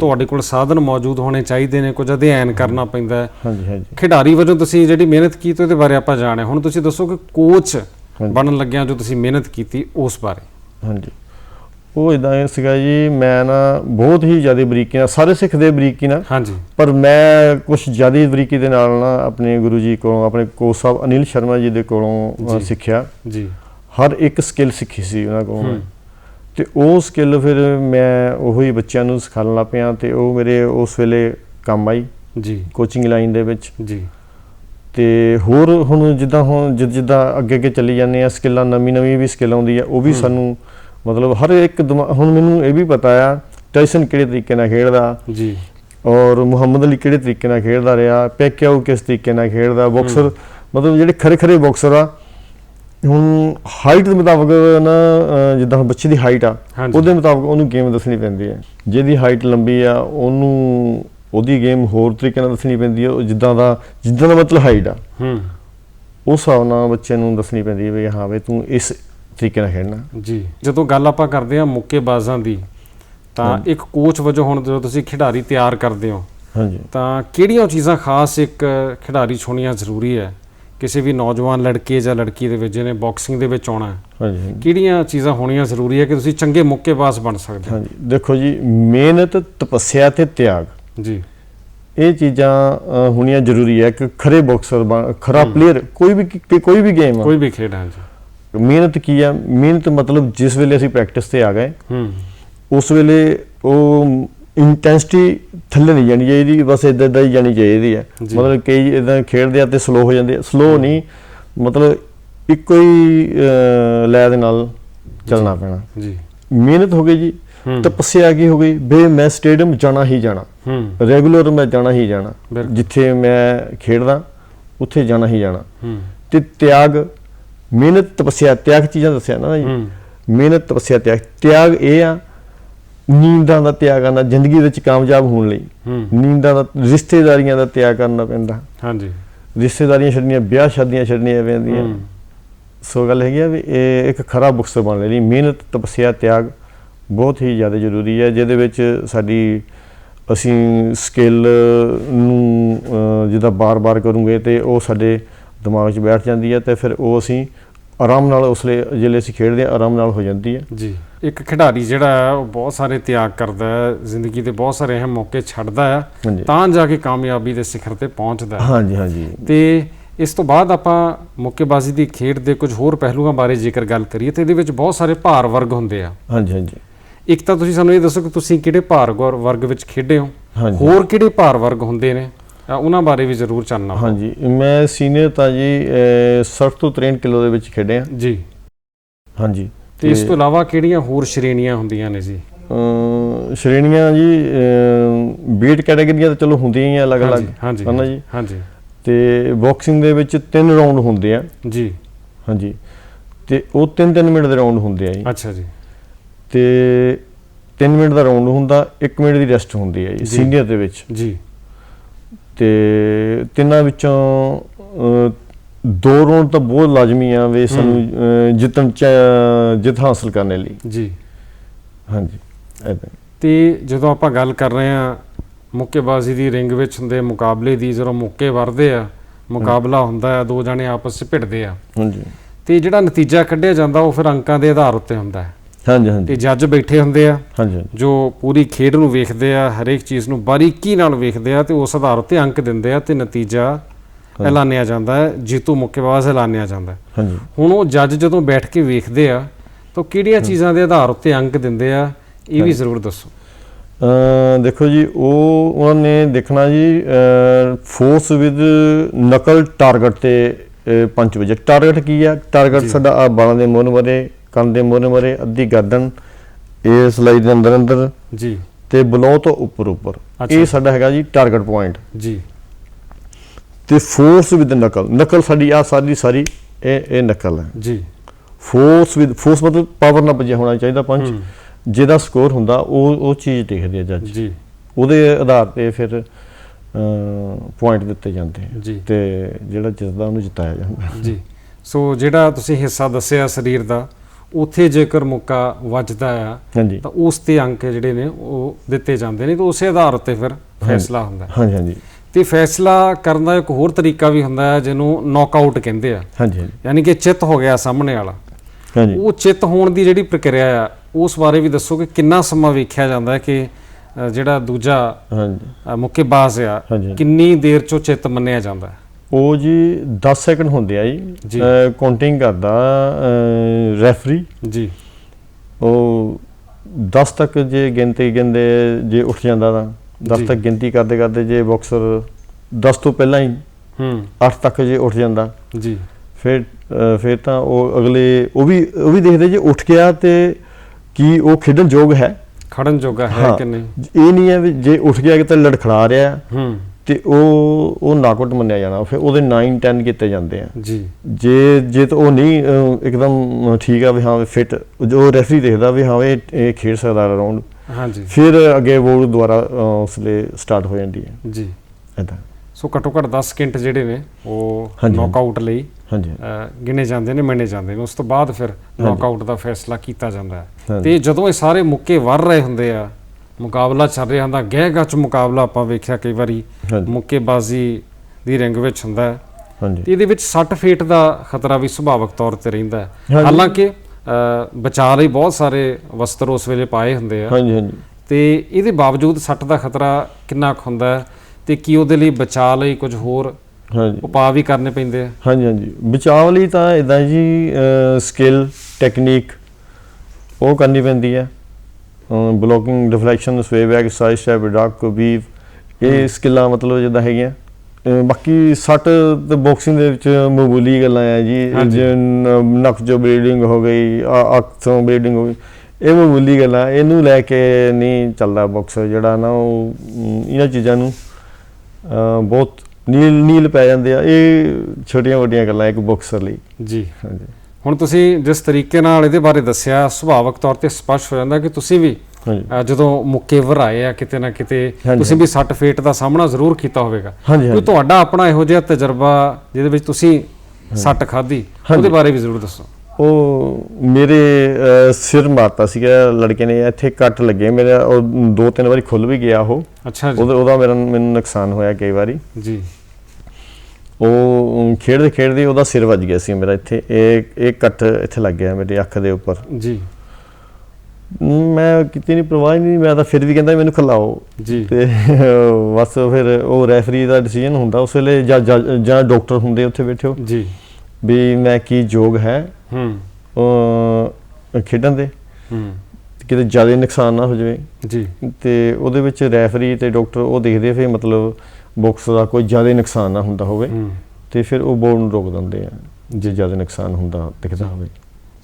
ਤੁਹਾਡੇ ਕੋਲ ਸਾਧਨ ਮੌਜੂਦ ਹੋਣੇ ਚਾਹੀਦੇ ਨੇ ਕੁਝ ਅਧਿਐਨ ਕਰਨਾ ਪੈਂਦਾ ਹੈ। ਹਾਂਜੀ ਹਾਂਜੀ। ਖਿਡਾਰੀ ਵਜੋਂ ਤੁਸੀਂ ਜਿਹੜੀ ਮਿਹਨਤ ਕੀਤੀ ਉਹਦੇ ਬਾਰੇ ਆਪਾਂ ਜਾਣਿਆ ਹੁਣ ਤੁਸੀਂ ਦੱਸੋ ਕਿ ਕੋਚ। ਬਣਨ ਲੱਗਿਆ ਜੋ ਤੁਸੀਂ ਮਿਹਨਤ ਕੀਤੀ ਉਸ ਬਾਰੇ। ਹਾਂਜੀ। ਉਹ ਇਦਾਂ ਸੀਗਾ ਜੀ ਮੈਂ ਨਾ ਬਹੁਤ ਹੀ ਜ਼ਿਆਦਾ ਬਰੀਕੀ ਨਾਲ ਸਾਰੇ ਸਿੱਖਦੇ ਬਰੀਕੀ ਨਾਲ ਹਾਂਜੀ। ਪਰ ਮੈਂ ਕੁਝ ਜ਼ਿਆਦਾ ਬਰੀਕੀ ਦੇ ਨਾਲ ਨਾ ਆਪਣੇ ਗੁਰੂ ਜੀ ਕੋਲੋਂ ਆਪਣੇ ਕੋਚ ਸਾਹਿਬ ਅਨਿਲ ਸ਼ਰਮਾ ਜੀ ਦੇ ਕੋਲੋਂ। ਸਿੱਖਿਆ। ਜੀ। ਹਰ ਇੱਕ ਸਕਿੱਲ ਸਿੱਖੀ ਸੀ ਉਹਨਾਂ ਕੋਲੋਂ। ਤੇ ਉਹ ਸਕਿੱਲ ਫਿਰ ਮੈਂ ਉਹੀ ਬੱਚਿਆਂ ਨੂੰ ਸਿਖਾਉਣ ਲੱਗ ਪਿਆ ਤੇ ਉਹ ਮੇਰੇ ਉਸ ਵੇਲੇ ਕੰਮ ਆਈ ਜੀ। ਕੋਚਿੰਗ ਲਾਈਨ ਦੇ ਵਿੱਚ। ਜੀ। ਤੇ ਹੋਰ ਹੁਣ ਜਿੱਦਾਂ ਹੁਣ ਜਿੱਦ ਜਿੱਦਾਂ ਅੱਗੇ ਅੱਗੇ ਚੱਲੀ ਜਾਂਦੇ ਆ ਸਕਿੱਲਾਂ ਨਵੀਂ ਨਵੀਂ ਵੀ ਸਕਿੱਲ ਆਉਂਦੀ ਆ ਉਹ ਵੀ ਸਾਨੂੰ ਮਤਲਬ ਹਰ ਇੱਕ ਹੁਣ ਮੈਨੂੰ ਇਹ ਵੀ ਪਤਾ ਆ ਟਾਈਸਨ ਕਿਹੜੇ ਤਰੀਕੇ ਨਾਲ ਖੇਡਦਾ? ਜੀ। ਔਰ ਮੁਹੰਮਦ ਅਲੀ ਕਿਹੜੇ ਤਰੀਕੇ ਨਾਲ ਖੇਡਦਾ ਰਿਹਾ? ਪੈਕਿਆਓ ਕਿਸ ਤਰੀਕੇ ਨਾਲ ਖੇਡਦਾ? ਬਾਕਸਰ ਮਤਲਬ ਜਿਹੜੇ ਖਰੇ ਖਰੇ ਬਾਕਸਰ ਆ ਹੁਣ ਹਾਈਟ ਦੇ ਮੁਤਾਬਕ ਨਾ ਜਿੱਦਾਂ ਬੱਚੇ ਦੀ ਹਾਈਟ ਆ। ਉਹਦੇ ਮੁਤਾਬਕ ਉਹਨੂੰ ਗੇਮ ਦੱਸਣੀ ਪੈਂਦੀ ਹੈ। ਜਿਹਦੀ ਹਾਈਟ ਲੰਬੀ ਆ ਉਹਨੂੰ ਉਹਦੀ ਗੇਮ ਹੋਰ ਤਰੀਕੇ ਨਾਲ ਦੱਸਣੀ ਪੈਂਦੀ ਹੈ ਜਿੱਦਾਂ ਦਾ ਜਿੱਦਾਂ ਦਾ ਮਤਲਬ ਹਾਈਟ ਆ। ਹੂੰ। ਉਸ ਹਿਸਾਬ ਨਾਲ ਬੱਚੇ ਨੂੰ ਦੱਸਣੀ ਪੈਂਦੀ ਹੈ ਵੀ ਹਾਂ ਵੀ ਤੂੰ ਇਸ ਤਰੀਕੇ ਨਾਲ ਖੇਡਣਾ। ਜੀ। ਜਦੋਂ ਗੱਲ ਆਪਾਂ ਕਰਦੇ ਹਾਂ ਮੁੱਕੇਬਾਜ਼ਾਂ ਦੀ ਤਾਂ ਇੱਕ ਕੋਚ ਵਜੋਂ ਹੁਣ ਜਦੋਂ ਤੁਸੀਂ ਖਿਡਾਰੀ ਤਿਆਰ ਕਰਦੇ ਹੋ ਹਾਂਜੀ। ਤਾਂ ਕਿਹੜੀਆਂ ਚੀਜ਼ਾਂ ਖਾਸ ਇੱਕ ਖਿਡਾਰੀ 'ਚ ਹੋਣੀਆਂ ਜ਼ਰੂਰੀ ਹੈ? ਕਿਸੇ ਵੀ ਨੌਜਵਾਨ ਲੜਕੇ ਜਾਂ ਲੜਕੀ ਦੇ ਵਿੱਚ ਜਿਹਨੇ ਬਾਕਸਿੰਗ ਦੇ ਵਿੱਚ ਆਉਣਾ ਹੈ। ਹਾਂਜੀ ਹਾਂਜੀ। ਕਿਹੜੀਆਂ ਚੀਜ਼ਾਂ ਹੋਣੀਆਂ ਜ਼ਰੂਰੀ ਹੈ ਕਿ ਤੁਸੀਂ ਚੰਗੇ ਮੁੱਕੇਬਾਜ਼ ਬਣ ਸਕਦੇ ਹੋ? ਹਾਂਜੀ। ਦੇਖੋ ਜੀ ਮਿਹਨਤ ਤਪੱਸਿਆ ਤੇ ਤਿਆਗ। ਜੀ। ਇਹ ਚੀਜ਼ਾਂ ਹੋਣੀਆਂ ਜ਼ਰੂਰੀ ਹੈ ਕਿ ਖਰੇ ਬਾਕਸਰ ਖਰਾ ਪਲੇਅਰ ਕੋਈ ਵੀ ਕੋਈ ਵੀ ਗੇਮ ਕੋਈ ਵੀ ਖੇਡ ਹੈ ਜੀ। ਮਿਹਨਤ ਕੀ ਆ? ਮਿਹਨਤ ਮਤਲਬ ਜਿਸ ਵੇਲੇ ਅਸੀਂ ਪ੍ਰੈਕਟਿਸ ਤੇ ਆ ਗਏ ਹੂੰ। ਉਸ ਵੇਲੇ ਉਹ ਇੰਟੈਂਸਿਟੀ ਥੱਲੇ ਨਹੀਂ ਜਾਣੀ ਚਾਹੀਦੀ ਬਸ ਇਦਾਂ ਇਦਾਂ ਹੀ ਜਾਣੀ ਚਾਹੀਦੀ ਹੈ। ਮਤਲਬ ਕਈ ਇਦਾਂ ਖੇਡਦੇ ਆ ਤੇ ਸਲੋ ਹੋ ਜਾਂਦੇ ਸਲੋ ਨਹੀਂ ਮਤਲਬ ਇੱਕੋ ਹੀ ਲੈ ਦੇ ਨਾਲ ਚੱਲਣਾ ਪੈਣਾ। ਜੀ। ਮਿਹਨਤ ਹੋ ਗਈ ਜੀ ਹੂੰ। ਤਪੱਸਿਆ ਕੀ ਹੋ ਗਈ? ਬੇ ਮੈਂ ਸਟੇਡੀਅਮ ਜਾਣਾ ਹੀ ਜਾਣਾ। ਹੂੰ। ਰੈਗੂਲਰ ਮੈਂ ਜਾਣਾ ਹੀ ਜਾਣਾ। ਜਿੱਥੇ ਮੈਂ ਖੇਡਦਾ ਉੱਥੇ ਜਾਣਾ ਹੀ ਜਾਣਾ। ਹੂੰ। ਤੇ ਤਿਆਗ ਮਿਹਨਤ ਤਪੱਸਿਆ ਤਿਆਗ ਚੀਜ਼ਾਂ ਦੱਸਿਆ ਨਾ ਜੀ। ਮਿਹਨਤ ਤਪੱਸਿਆ ਤਿਆਗ। ਤਿਆਗ ਇਹ ਆ ਨੀਂਦਾਂ ਦਾ ਤਿਆਗ ਕਰਨਾ ਜ਼ਿੰਦਗੀ ਵਿੱਚ ਕਾਮਯਾਬ ਹੋਣ ਲਈ। ਨੀਂਦਾਂ ਦਾ ਰਿਸ਼ਤੇਦਾਰੀਆਂ ਦਾ ਤਿਆਗ ਕਰਨਾ ਪੈਂਦਾ। ਹਾਂਜੀ। ਰਿਸ਼ਤੇਦਾਰੀਆਂ ਛੱਡਣੀਆਂ ਵਿਆਹ ਸ਼ਾਦੀਆਂ ਛੱਡਣੀਆਂ ਪੈਂਦੀਆਂ। ਸੋ ਗੱਲ ਹੈਗੀ ਆ ਵੀ ਇਹ ਇੱਕ ਖਰਾ ਬੁਕਸਰ ਬਣ ਲਈ। ਮਿਹਨਤ ਤਪੱਸਿਆ ਤਿਆਗ ਬਹੁਤ ਹੀ ਜ਼ਿਆਦਾ ਜ਼ਰੂਰੀ ਹੈ ਜਿਹਦੇ ਵਿੱਚ ਸਾਡੀ ਅਸੀਂ ਸਕਿੱਲ ਨੂੰ ਅਹ, ਜਿੱਦਾਂ ਬਾਰ-ਬਾਰ ਕਰੂੰਗੇ ਤੇ ਉਹ ਸਾਡੇ ਦਿਮਾਗ 'ਚ ਬੈਠ ਜਾਂਦੀ ਹੈ ਤੇ ਫਿਰ ਉਹ ਅਸੀਂ ਆਰਾਮ ਨਾਲ ਉਸਲੇ ਜਿਹੜੇ ਅਸੀਂ ਖੇਡਦੇ ਹਾਂ ਆਰਾਮ ਨਾਲ ਹੋ ਜਾਂਦੀ ਹੈ। ਜੀ। ਇੱਕ ਖਿਡਾਰੀ ਜਿਹੜਾ ਉਹ ਬਹੁਤ ਸਾਰੇ ਤਿਆਗ ਕਰਦਾ ਹੈ ਜ਼ਿੰਦਗੀ ਦੇ ਬਹੁਤ ਸਾਰੇ ਅਹਿਮ ਮੌਕੇ ਛੱਡਦਾ ਹੈ ਤਾਂ ਜਾ ਕੇ ਕਾਮਯਾਬੀ ਦੇ ਸਿਖਰ ਤੇ ਪਹੁੰਚਦਾ ਹੈ। ਹਾਂਜੀ ਹਾਂਜੀ। ਤੇ ਇਸ ਤੋਂ ਬਾਅਦ ਆਪਾਂ ਮੁੱਕੇਬਾਜ਼ੀ ਦੀ ਖੇਡ ਦੇ ਕੁਝ ਹੋਰ ਪਹਿਲੂਆਂ ਬਾਰੇ ਜੇਕਰ ਗੱਲ ਕਰੀਏ ਤੇ ਇਹਦੇ ਵਿੱਚ ਬਹੁਤ ਸਾਰੇ ਭਾਰ ਵਰਗ ਹੁੰਦੇ ਆ। ਹਾਂਜੀ ਹਾਂਜੀ। ਇੱਕ ਤਾਂ ਤੁਸੀਂ ਸਾਨੂੰ ਇਹ ਦੱਸੋ ਕਿ ਤੁਸੀਂ ਕਿਹੜੇ ਭਾਰ ਵਰਗ ਵਿੱਚ ਖੇਡੇ ਹੋ? ਹੋਰ ਕਿਹੜੇ ਭਾਰ ਵਰਗ ਹੁੰਦੇ ਨੇ? ਉਹਨਾਂ ਬਾਰੇ ਵੀ ਜ਼ਰੂਰ ਜਾਣਨਾ ਹਾਂਜੀ ਮੈਂ ਸੀਨੀਅਰ ਤਾਂ ਜੀ ਅਹ, 60 ਤੋਂ 63 ਕਿਲੋ ਦੇ ਵਿੱਚ ਖੇਡਿਆ। ਜੀ। ਹਾਂਜੀ ਤੇ ਇਸ ਤੋਂ ਇਲਾਵਾ ਕਿਹੜੀਆਂ ਹੋਰ ਸ਼੍ਰੇਣੀਆਂ ਹੁੰਦੀਆਂ ਨੇ ਜੀ? ਸ਼੍ਰੇਣੀਆਂ ਜੀ weight ਕੈਟਾਗਰੀਆਂ ਤਾਂ ਚਲੋ ਹੁੰਦੀਆਂ ਹੀ ਆ ਅਲੱਗ-ਅਲੱਗ ਹਾਂਜੀ ਹਨਾ ਜੀ? ਹਾਂਜੀ। ਤੇ ਬਾਕਸਿੰਗ ਦੇ ਵਿੱਚ ਤਿੰਨ ਰਾਉਂਡ ਹੁੰਦੇ ਆ। ਜੀ। ਹਾਂਜੀ ਤੇ ਉਹ ਤਿੰਨ ਤਿੰਨ ਮਿੰਟ ਦੇ ਰਾਉਂਡ ਹੁੰਦੇ ਆ ਜੀ। ਅੱਛਾ ਜੀ। ਤੇ 3 ਮਿੰਟ ਦਾ ਰਾਉਂਡ ਹੁੰਦਾ 1 ਮਿੰਟ ਦੀ ਰੈਸਟ ਹੁੰਦੀ ਹੈ ਜੀ। ਸੀਨੀਅਰ ਦੇ ਵਿੱਚ। ਜੀ। ਤੇ ਤਿੰਨਾਂ ਵਿੱਚੋਂ ਦੋ ਰਾਉਂਡ ਤਾਂ ਬਹੁਤ ਲਾਜ਼ਮੀ ਆ ਵੀ ਸਾਨੂੰ ਜਿੱਤਣ ਚ ਜਿੱਤ ਹਾਸਲ ਕਰਨ ਲਈ। ਜੀ। ਹਾਂਜੀ ਤੇ। ਜਦੋਂ ਆਪਾਂ ਗੱਲ ਕਰ ਰਹੇ ਹਾਂ ਮੁੱਕੇਬਾਜ਼ੀ ਦੀ ਰਿੰਗ ਵਿੱਚ ਹੁੰਦੇ ਮੁਕਾਬਲੇ ਦੀ ਜਦੋਂ ਮੁੱਕੇ ਵਰਦੇ ਆ ਮੁਕਾਬਲਾ ਹੁੰਦਾ ਹੈ ਦੋ ਜਣੇ ਆਪਸ ਵਿੱਚ ਭਿੜਦੇ ਆ। ਹਾਂਜੀ। ਤੇ ਜਿਹੜਾ ਨਤੀਜਾ ਕੱਢਿਆ ਜਾਂਦਾ ਉਹ ਫਿਰ ਅੰਕਾਂ ਦੇ ਆਧਾਰ ਉੱਤੇ ਹੁੰਦਾ ਹੈ। ਹਾਂਜੀ ਤੇ ਹਾਂਜੀ ਜੱਜ ਬੈਠੇ ਹੁੰਦੇ ਆ ਹਾਂਜੀ ਜੋ ਪੂਰੀ ਖੇਡ ਨੂੰ ਵੇਖਦੇ ਆ ਹਰੇਕ ਚੀਜ਼ ਨੂੰ ਬਾਰੀਕੀ ਨਾਲ ਵੇਖਦੇ ਆ ਤੇ ਉਸ ਆਧਾਰ ਉੱਤੇ ਅੰਕ ਦਿੰਦੇ ਆ ਤੇ ਨਤੀਜਾ ਐਲਾਨਿਆ ਜਾਂਦਾ ਹੈ ਜੀਤੂ ਮੁੱਕੇਬਾਜ਼ ਐਲਾਨਿਆ ਜਾਂਦਾ ਹੈ। ਹਾਂਜੀ। ਹੁਣ ਉਹ ਜੱਜ ਜਦੋਂ ਬੈਠ ਕੇ ਵੇਖਦੇ ਆ ਤਾਂ ਕਿਹੜੀਆਂ ਚੀਜ਼ਾਂ ਦੇ ਆਧਾਰ ਉੱਤੇ ਅੰਕ ਦਿੰਦੇ ਆ ਇਹ ਵੀ ਜ਼ਰੂਰ ਦੱਸੋ। ਦੇਖੋ ਜੀ ਉਹ ਉਹਨਾਂ ਨੇ ਦੇਖਣਾ ਜੀ ਫੋਰਸ ਵਿਦ ਨਕਲ ਟਾਰਗੇਟ ਤੇ ਪੰਜ ਵਜੇ। ਟਾਰਗੇਟ ਕੀ ਹੈ ਟਾਰਗੇਟ ਸਾਡਾ ਆ ਬਾਲਾਂ ਦੇ ਮੋਨ ਮਰੇ ਕੰਨ ਦੇ ਮੋਨ ਮਰੇ ਅੱਧੀ ਗਰਦਨ ਇਹ ਸਲਾਈ ਦੇ ਅੰਦਰ ਅੰਦਰ ਜੀ। ਤੇ ਬਲੋ ਤੋਂ ਉੱਪਰ ਉੱਪਰ। ਇਹ ਸਾਡਾ ਹੈਗਾ ਜੀ ਟਾਰਗੇਟ ਪੁਆਇੰਟ ਜੀ। ਤੇ ਫੋਰਸ ਵਿਦ ਨਕਲ। ਨਕਲ ਸਾਡੀ ਆ ਸਾਰੀ ਸਾਰੀ ਇਹ ਇਹ ਨਕਲ ਹੈ। ਜੀ। ਫੋਰਸ ਵਿਦ ਫੋਰਸ ਮਤਲਬ ਪਾਵਰ ਨਾਲ ਵੱਜਿਆ ਹੋਣਾ ਚਾਹੀਦਾ ਪੰਜ। ਜਿਹਦਾ ਸਕੋਰ ਹੁੰਦਾ ਉਹ ਉਹ ਚੀਜ਼ ਦੇਖਦੇ ਆ ਜੱਜ ਜੀ। ਉਹਦੇ ਆਧਾਰ ਤੇ ਫਿਰ ਪੁਆਇੰਟ ਦਿੱਤੇ ਜਾਂਦੇ ਤੇ ਜਿਹੜਾ ਜਿੱਤਦਾ ਉਹਨੂੰ ਜਿਤਾਇਆ ਜਾਂਦਾ। ਜੀ। ਸੋ ਜਿਹੜਾ ਤੁਸੀਂ ਹਿੱਸਾ ਦੱਸਿਆ ਸਰੀਰ ਦਾ ਉਥੇ ਜੇਕਰ ਮੁੱਕਾ ਵੱਜਦਾ ਆ ਹਾਂਜੀ। ਤਾਂ ਉਸ ਤੇ ਅੰਕ ਜਿਹੜੇ ਨੇ ਉਹ ਦਿੱਤੇ ਜਾਂਦੇ ਨੇ ਤੇ ਉਸੇ ਆਧਾਰ ਉੱਤੇ ਫਿਰ ਫੈਸਲਾ ਹੁੰਦਾ। ਹੈ। ਹਾਂਜੀ ਹਾਂਜੀ। ਤੇ ਫੈਸਲਾ ਕਰਨ ਦਾ ਇੱਕ ਹੋਰ ਤਰੀਕਾ ਵੀ ਹੁੰਦਾ ਹੈ ਜਿਹਨੂੰ ਨੌਕਆਊਟ ਕਹਿੰਦੇ ਆ। ਹਾਂਜੀ ਯਾਨੀ ਕਿ ਚਿੱਤ ਹੋ ਗਿਆ ਸਾਹਮਣੇ ਵਾਲਾ। ਹਾਂਜੀ। ਉਹ ਚਿੱਤ ਹੋਣ ਦੀ ਜਿਹੜੀ ਪ੍ਰਕਿਰਿਆ ਆ ਉਸ ਬਾਰੇ ਵੀ ਦੱਸੋ ਕਿ ਕਿੰਨਾ ਸਮਾਂ ਵੇਖਿਆ ਜਾਂਦਾ ਹੈ ਕਿ ਜਿਹੜਾ ਦੂਜਾ ਹਾਂਜੀ। ਮੁੱਕੇਬਾਜ਼ ਆ। ਕਿੰਨੀ ਦੇਰ ਚੋਂ ਚਿੱਤ ਮੰਨਿਆ ਜਾਂਦਾ। ਹੈ ਉਹ ਜੀ 10 ਸੈਕਿੰਡ ਹੁੰਦੇ ਆ ਜੀ। ਕਾਊਂਟਿੰਗ ਕਰਦਾ ਰੈਫਰੀ ਜੀ। ਉਹ 10 ਤੱਕ ਜੇ ਗਿਣਤੀ ਗਿਣਦੇ ਜੇ ਉੱਠ ਜਾਂਦਾ ਤਾਂ 10 ਜੀ। ਤੱਕ ਗਿਣਤੀ ਕਰਦੇ ਕਰਦੇ ਜੇ ਬਾਕਸਰ 10 ਤੋਂ ਪਹਿਲਾਂ ਹੀ ਹੂੰ। 8 ਤੱਕ ਜੇ ਉੱਠ ਜਾਂਦਾ। ਜੀ। ਫਿਰ ਫਿਰ ਤਾਂ ਉਹ ਅਗਲੇ ਉਹ ਵੀ ਉਹ ਵੀ ਦੇਖਦੇ ਜੇ ਉੱਠ ਗਿਆ ਤੇ ਕੀ ਉਹ ਖੇਡਣ ਯੋਗ ਹੈ। ਖੜਨ ਜੋਗਾ ਹੈ। ਕਿ ਨਹੀਂ? ਇਹ ਨਹੀਂ ਹੈ ਵੀ ਜੇ ਉੱਠ ਗਿਆ ਕਿਤੇ ਲੜਖੜਾ ਰਿਹਾ। ਹੂੰ। ਤੇ ਉਹ ਉਹ ਨਾਕਆਊਟ ਮੰਨਿਆ ਜਾਣਾ। ਫਿਰ ਉਹਦੇ 9 10 ਕੀਤੇ ਜਾਂਦੇ ਆ। ਜੀ। ਜੇ ਜੇ ਤਾਂ ਉਹ ਨਹੀਂ ਇੱਕਦਮ ਠੀਕ ਆ ਵੀ ਹਾਂ ਫਿਟ ਜੋ ਰੈਫਰੀ ਦੇਖਦਾ ਵੀ ਹਾਂ ਇਹ ਖੇਡ ਸਕਦਾ ਰਾਉਂਡ ਹਾਂਜੀ। ਫਿਰ ਅੱਗੇ ਉਹ ਦੁਬਾਰਾ ਅ, ਉਸ ਲਈ ਸਟਾਰਟ ਹੋ ਜਾਂਦੀ ਹੈ। ਜੀ। ਇਦਾਂ ਸੋ ਘੱਟੋ ਘੱਟ 10 ਸਕਿੰਟ ਜਿਹੜੇ ਨੇ ਉਹ। ਨੌਕਆਊਟ ਲਈ ਹਾਂਜੀ। ਗਿਣੇ ਜਾਂਦੇ ਨੇ ਮੰਨੇ ਜਾਂਦੇ ਨੇ। ਉਸ ਤੋਂ ਬਾਅਦ ਫਿਰ ਨੌਕਆਊਟ ਦਾ ਫੈਸਲਾ ਕੀਤਾ ਜਾਂਦਾ ਹੈ। ਤੇ ਜਦੋਂ ਇਹ ਸਾਰੇ ਮੁੱਕੇ ਵਰ ਰਹੇ ਹੁੰਦੇ ਆ ਮੁਕਾਬਲਾ ਚੱਲ ਰਿਹਾ ਹੁੰਦਾ ਗਹਿ ਗੱਚ ਮੁਕਾਬਲਾ ਆਪਾਂ ਵੇਖਿਆ ਕਈ ਵਾਰੀ ਮੁੱਕੇਬਾਜ਼ੀ ਦੀ ਰਿੰਗ ਵਿੱਚ ਹੁੰਦਾ ਹੈ। ਹਾਂਜੀ। ਤੇ ਇਹਦੇ ਵਿੱਚ ਸੱਟ ਫੇਟ ਦਾ ਖਤਰਾ ਵੀ ਸੁਭਾਵਕ ਤੌਰ ਤੇ ਰਹਿੰਦਾ ਹੈ। ਹਾਲਾਂਕਿ ਬਚਾਅ ਲਈ ਬਹੁਤ ਸਾਰੇ ਵਸਤਰ ਉਸ ਵੇਲੇ ਪਾਏ ਹੁੰਦੇ ਆ। ਹਾਂਜੀ ਹਾਂਜੀ। ਤੇ ਇਹਦੇ ਬਾਵਜੂਦ ਸੱਟ ਦਾ ਖਤਰਾ ਕਿੰਨਾ ਕੁ ਹੁੰਦਾ ਤੇ ਕੀ ਉਹਦੇ ਲਈ ਬਚਾਅ ਲਈ ਕੁਝ ਹੋਰ ਹਾਂਜੀ। ਉਪਾਅ ਵੀ ਕਰਨੇ ਪੈਂਦੇ ਆ? ਹਾਂਜੀ ਹਾਂਜੀ। ਬਚਾਅ ਲਈ ਤਾਂ ਇਦਾਂ ਜੀ ਸਕਿੱਲ ਟੈਕਨੀਕ ਉਹ ਕਰਨੀ ਪੈਂਦੀ ਹੈ। Blocking deflection sway back side step duck weave ਇਹ ਸਕਿੱਲਾਂ ਮਤਲਬ ਜਿੱਦਾਂ ਹੈਗੀਆਂ। ਬਾਕੀ ਸੱਟ ਤੇ ਬਾਕਸਿੰਗ ਦੇ ਵਿੱਚ ਮਾਮੂਲੀ ਗੱਲਾਂ ਆ ਜੀ। ਜੇ ਨ- ਨੱਕ ਚੋਂ ਬਲੀਡਿੰਗ ਹੋ ਗਈ ਅੱਖ ਤੋਂ ਬਲੀਡਿੰਗ ਹੋ ਗਈ ਇਹ ਮਾਮੂਲੀ ਗੱਲਾਂ ਇਹਨੂੰ ਲੈ ਕੇ ਨਹੀਂ ਚੱਲਦਾ ਬਾਕਸਰ ਜਿਹੜਾ ਨਾ ਉਹ ਇਹਨਾਂ ਚੀਜ਼ਾਂ ਨੂੰ। ਬਹੁਤ ਨੀਲ ਨੀਲ ਪੈ ਜਾਂਦੇ ਆ। ਇਹ ਛੋਟੀਆਂ ਵੱਡੀਆਂ ਗੱਲਾਂ ਇੱਕ ਬਾਕਸਰ ਲਈ। ਜੀ। ਹਾਂਜੀ। ਹੁਣ ਤੁਸੀਂ ਜਿਸ ਤਰੀਕੇ ਨਾਲ ਇਹਦੇ ਬਾਰੇ ਦੱਸਿਆ ਸੁਭਾਵਕ ਤੌਰ ਤੇ ਸਪਸ਼ਟ ਹੋ ਜਾਂਦਾ ਕਿ ਤੁਸੀਂ ਵੀ ਜਦੋਂ ਮੁੱਕੇ ਵਰਾਏ ਆ ਕਿਤੇ ਨਾ ਕਿਤੇ ਤੁਸੀਂ ਵੀ ਸੱਟ ਫੇਟ ਦਾ ਸਾਹਮਣਾ ਜ਼ਰੂਰ ਕੀਤਾ ਹੋਵੇਗਾ। ਕੋਈ ਤੁਹਾਡਾ ਆਪਣਾ ਇਹੋ ਜਿਹਾ ਤਜਰਬਾ ਜਿਹਦੇ ਵਿੱਚ ਤੁਸੀਂ ਸੱਟ ਖਾਧੀ ਉਹਦੇ ਬਾਰੇ ਵੀ ਜ਼ਰੂਰ ਦੱਸੋ। ਉਹ ਮੇਰੇ ਸਿਰ ਮਾਰਤਾ ਸੀਗਾ ਲੜਕੇ ਨੇ ਇੱਥੇ ਕੱਟ ਲੱਗੇ ਮੇਰਾ ਉਹ ਦੋ ਤਿੰਨ ਵਾਰੀ ਖੁੱਲ ਵੀ ਗਿਆ ਉਹ। ਅੱਛਾ ਜੀ। ਉਹਦਾ ਮੇਰਾ ਮੈਨੂੰ ਨੁਕਸਾਨ ਹੋਇਆ ਕਈ ਵਾਰੀ। ਜੀ। ਉਹ ਖੇਡਦੇ ਖੇਡਦੇ ਉਹਦਾ ਸਿਰ ਵੱਜ ਗਿਆ ਸੀ ਮੇਰਾ ਇੱਥੇ। ਇਹ ਇਹ ਕੱਟ ਇੱਥੇ ਲੱਗ ਗਿਆ ਮੇਰੀ ਅੱਖ ਦੇ ਉੱਪਰ। ਜੀ। ਮੈਂ ਕਿਤੇ ਨਹੀਂ ਪਰਵਾਹ ਨਹੀਂ ਮੈਂ ਤਾਂ ਫਿਰ ਵੀ ਕਹਿੰਦਾ ਮੈਨੂੰ ਖਿਲਾਓ। ਜੀ। ਤੇ ਬਸ ਫਿਰ ਉਹ ਰੈਫਰੀ ਦਾ ਡਿਸੀਜਨ ਹੁੰਦਾ। ਉਸ ਵੇਲੇ ਜਾਂ ਜਾਂ- ਡਾਕਟਰ ਹੁੰਦੇ ਉੱਥੇ ਬੈਠੇ ਹੋ। ਜੀ। ਵੀ ਮੈਂ ਕੀ ਯੋਗ ਹੈ? ਹੂੰ। ਖੇਡਣ ਦੇ। ਹੂੰ। ਕਿਤੇ ਜ਼ਿਆਦਾ ਨੁਕਸਾਨ ਨਾ ਹੋ ਜਾਵੇ। ਜੀ। ਤੇ ਉਹਦੇ ਵਿੱਚ ਰੈਫਰੀ ਤੇ ਡਾਕਟਰ ਉਹ ਦੇਖਦੇ ਫਿਰ ਮਤਲਬ ਬਾਕਸ ਦਾ ਕੋਈ ਜ਼ਿਆਦਾ ਨੁਕਸਾਨ ਨਾ ਹੁੰਦਾ ਹੋਵੇ ਤੇ ਫਿਰ ਉਹ ਬੋਲ ਨੂੰ ਰੋਕ ਦਿੰਦੇ ਆ ਜੇ ਜ਼ਿਆਦਾ ਨੁਕਸਾਨ ਹੁੰਦਾ ਦਿਖਦਾ ਹੋਵੇ।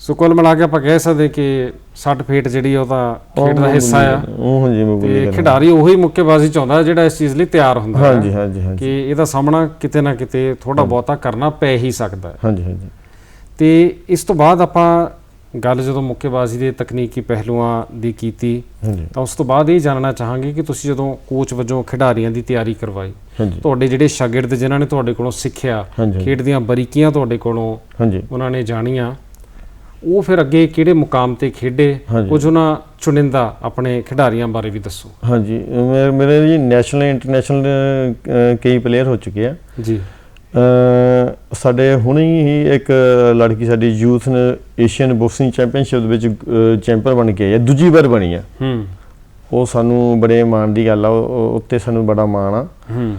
ਸੋ ਕੁੱਲ ਮਿਲਾ ਕੇ ਆਪਾਂ ਕਹਿ ਸਕਦੇ ਕਿ ਸੱਟ ਫੇਟ ਜਿਹੜੀ ਉਹ ਤਾਂ ਖੇਡ ਦਾ ਹਿੱਸਾ ਆ। ਉਹ ਹਾਂਜੀ ਮੈਂ ਤੇ ਬੋਲੀ ਖਿਡਾਰੀ ਉਹੀ ਮੁੱਕੇਬਾਜ਼ੀ ਚਾਹੁੰਦਾ ਜਿਹੜਾ ਇਸ ਚੀਜ਼ ਲਈ ਤਿਆਰ ਹੁੰਦਾ ਹੈ। ਹਾਂਜੀ ਹਾਂਜੀ ਹਾਂਜੀ। ਕਿ ਇਹਦਾ ਸਾਹਮਣਾ ਕਿਤੇ ਨਾ ਕਿਤੇ ਥੋੜਾ ਬਹੁਤਾ ਕਰਨਾ ਪੈ ਹੀ ਸਕਦਾ ਹੈ। ਹਾਂਜੀ ਹਾਂਜੀ। ਤੇ ਇਸ ਤੋਂ ਬਾਅਦ ਆਪਾਂ ਗੱਲ ਜਦੋਂ ਮੁੱਕੇਬਾਜ਼ੀ ਦੇ ਤਕਨੀਕੀ ਪਹਿਲੂਆਂ ਦੀ ਕੀਤੀ ਤਾਂ ਉਸ ਤੋਂ ਬਾਅਦ ਇਹ ਜਾਣਨਾ ਚਾਹਾਂਗੇ ਕਿ ਤੁਸੀਂ ਜਦੋਂ ਕੋਚ ਵਜੋਂ ਖਿਡਾਰੀਆਂ ਦੀ ਤਿਆਰੀ ਕਰਵਾਈ ਤੁਹਾਡੇ ਜਿਹੜੇ ਸ਼ਾਗਿਰਦ ਜਿਨ੍ਹਾਂ ਨੇ ਤੁਹਾਡੇ ਕੋਲੋਂ ਸਿੱਖਿਆ ਖੇਡ ਦੀਆਂ ਬਰੀਕੀਆਂ ਤੁਹਾਡੇ ਕੋਲੋਂ ਉਹਨਾਂ ਨੇ ਜਾਣੀਆਂ ਉਹ ਫਿਰ ਅੱਗੇ ਕਿਹੜੇ ਮੁਕਾਮ ਤੇ ਖੇਡੇ। ਕੁਝ ਉਹਨਾਂ ਚੁਣਿੰਦਾ ਆਪਣੇ ਖਿਡਾਰੀਆਂ ਬਾਰੇ ਵੀ ਦੱਸੋ। ਹਾਂਜੀ ਮੇਰੇ ਜੀ ਨੈਸ਼ਨਲ ਇੰਟਰਨੈਸ਼ਨਲ ਕਈ ਪਲੇਅਰ ਹੋ ਚੁੱਕੇ ਆ। ਜੀ। ਸਾਡੇ ਹੁਣੇ ਹੀ ਇੱਕ ਲੜਕੀ ਸਾਡੀ ਯੂਥ ਏਸ਼ੀਅਨ ਬਾਕਸਿੰਗ ਚੈਂਪੀਅਨਸ਼ਿਪ ਦੇ ਵਿੱਚ ਚੈਂਪੀਅਨ ਬਣ ਕੇ ਆਈ ਹੈ ਦੂਜੀ ਵਾਰ ਬਣੀ ਆ ਹੂੰ। ਉਹ ਸਾਨੂੰ ਬੜੇ ਮਾਣ ਦੀ ਗੱਲ ਆ ਉੱਤੇ ਸਾਨੂੰ ਬੜਾ ਮਾਣ ਆ। ਹੂੰ।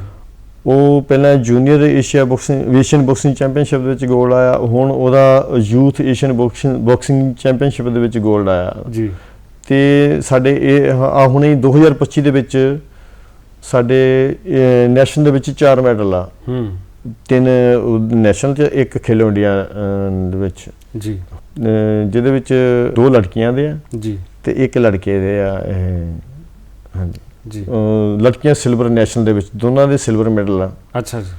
ਉਹ ਪਹਿਲਾਂ junior Asia boxing Asian boxing championship ਦੇ ਵਿੱਚ 골ਡ ਆਇਆ ਹੁਣ ਉਹਦਾ youth Asian boxing boxing championship ਦੇ ਵਿੱਚ 골ਡ ਆਇਆ। ਜੀ। ਤੇ ਸਾਡੇ ਇਹ ਆ ਹੁਣੇ ਹੀ 2025 ਦੇ ਵਿੱਚ ਸਾਡੇ ਨੈਸ਼ਨਲ ਦੇ ਵਿੱਚ ਚਾਰ ਮੈਡਲ ਆ। ਹੂੰ। ਤਿੰਨ ਨੈਸ਼ਨਲ ਚ ਇੱਕ ਖੇਲੋ ਇੰਡੀਆ ਦੇ ਵਿੱਚ। ਜੀ। ਜਿਹਦੇ ਵਿੱਚ ਦੋ ਲੜਕੀਆਂ ਦੇ ਆ ਜੀ। ਤੇ ਇੱਕ ਲੜਕੇ ਦੇ ਆ ਇਹ, ਹਾਂਜੀ। ਜੀ। ਲੜਕੀਆਂ ਸਿਲਵਰ ਨੈਸ਼ਨਲ ਦੇ ਵਿੱਚ ਦੋਨਾਂ ਦੇ ਸਿਲਵਰ ਮੈਡਲ ਆ। ਅੱਛਾ ਜੀ।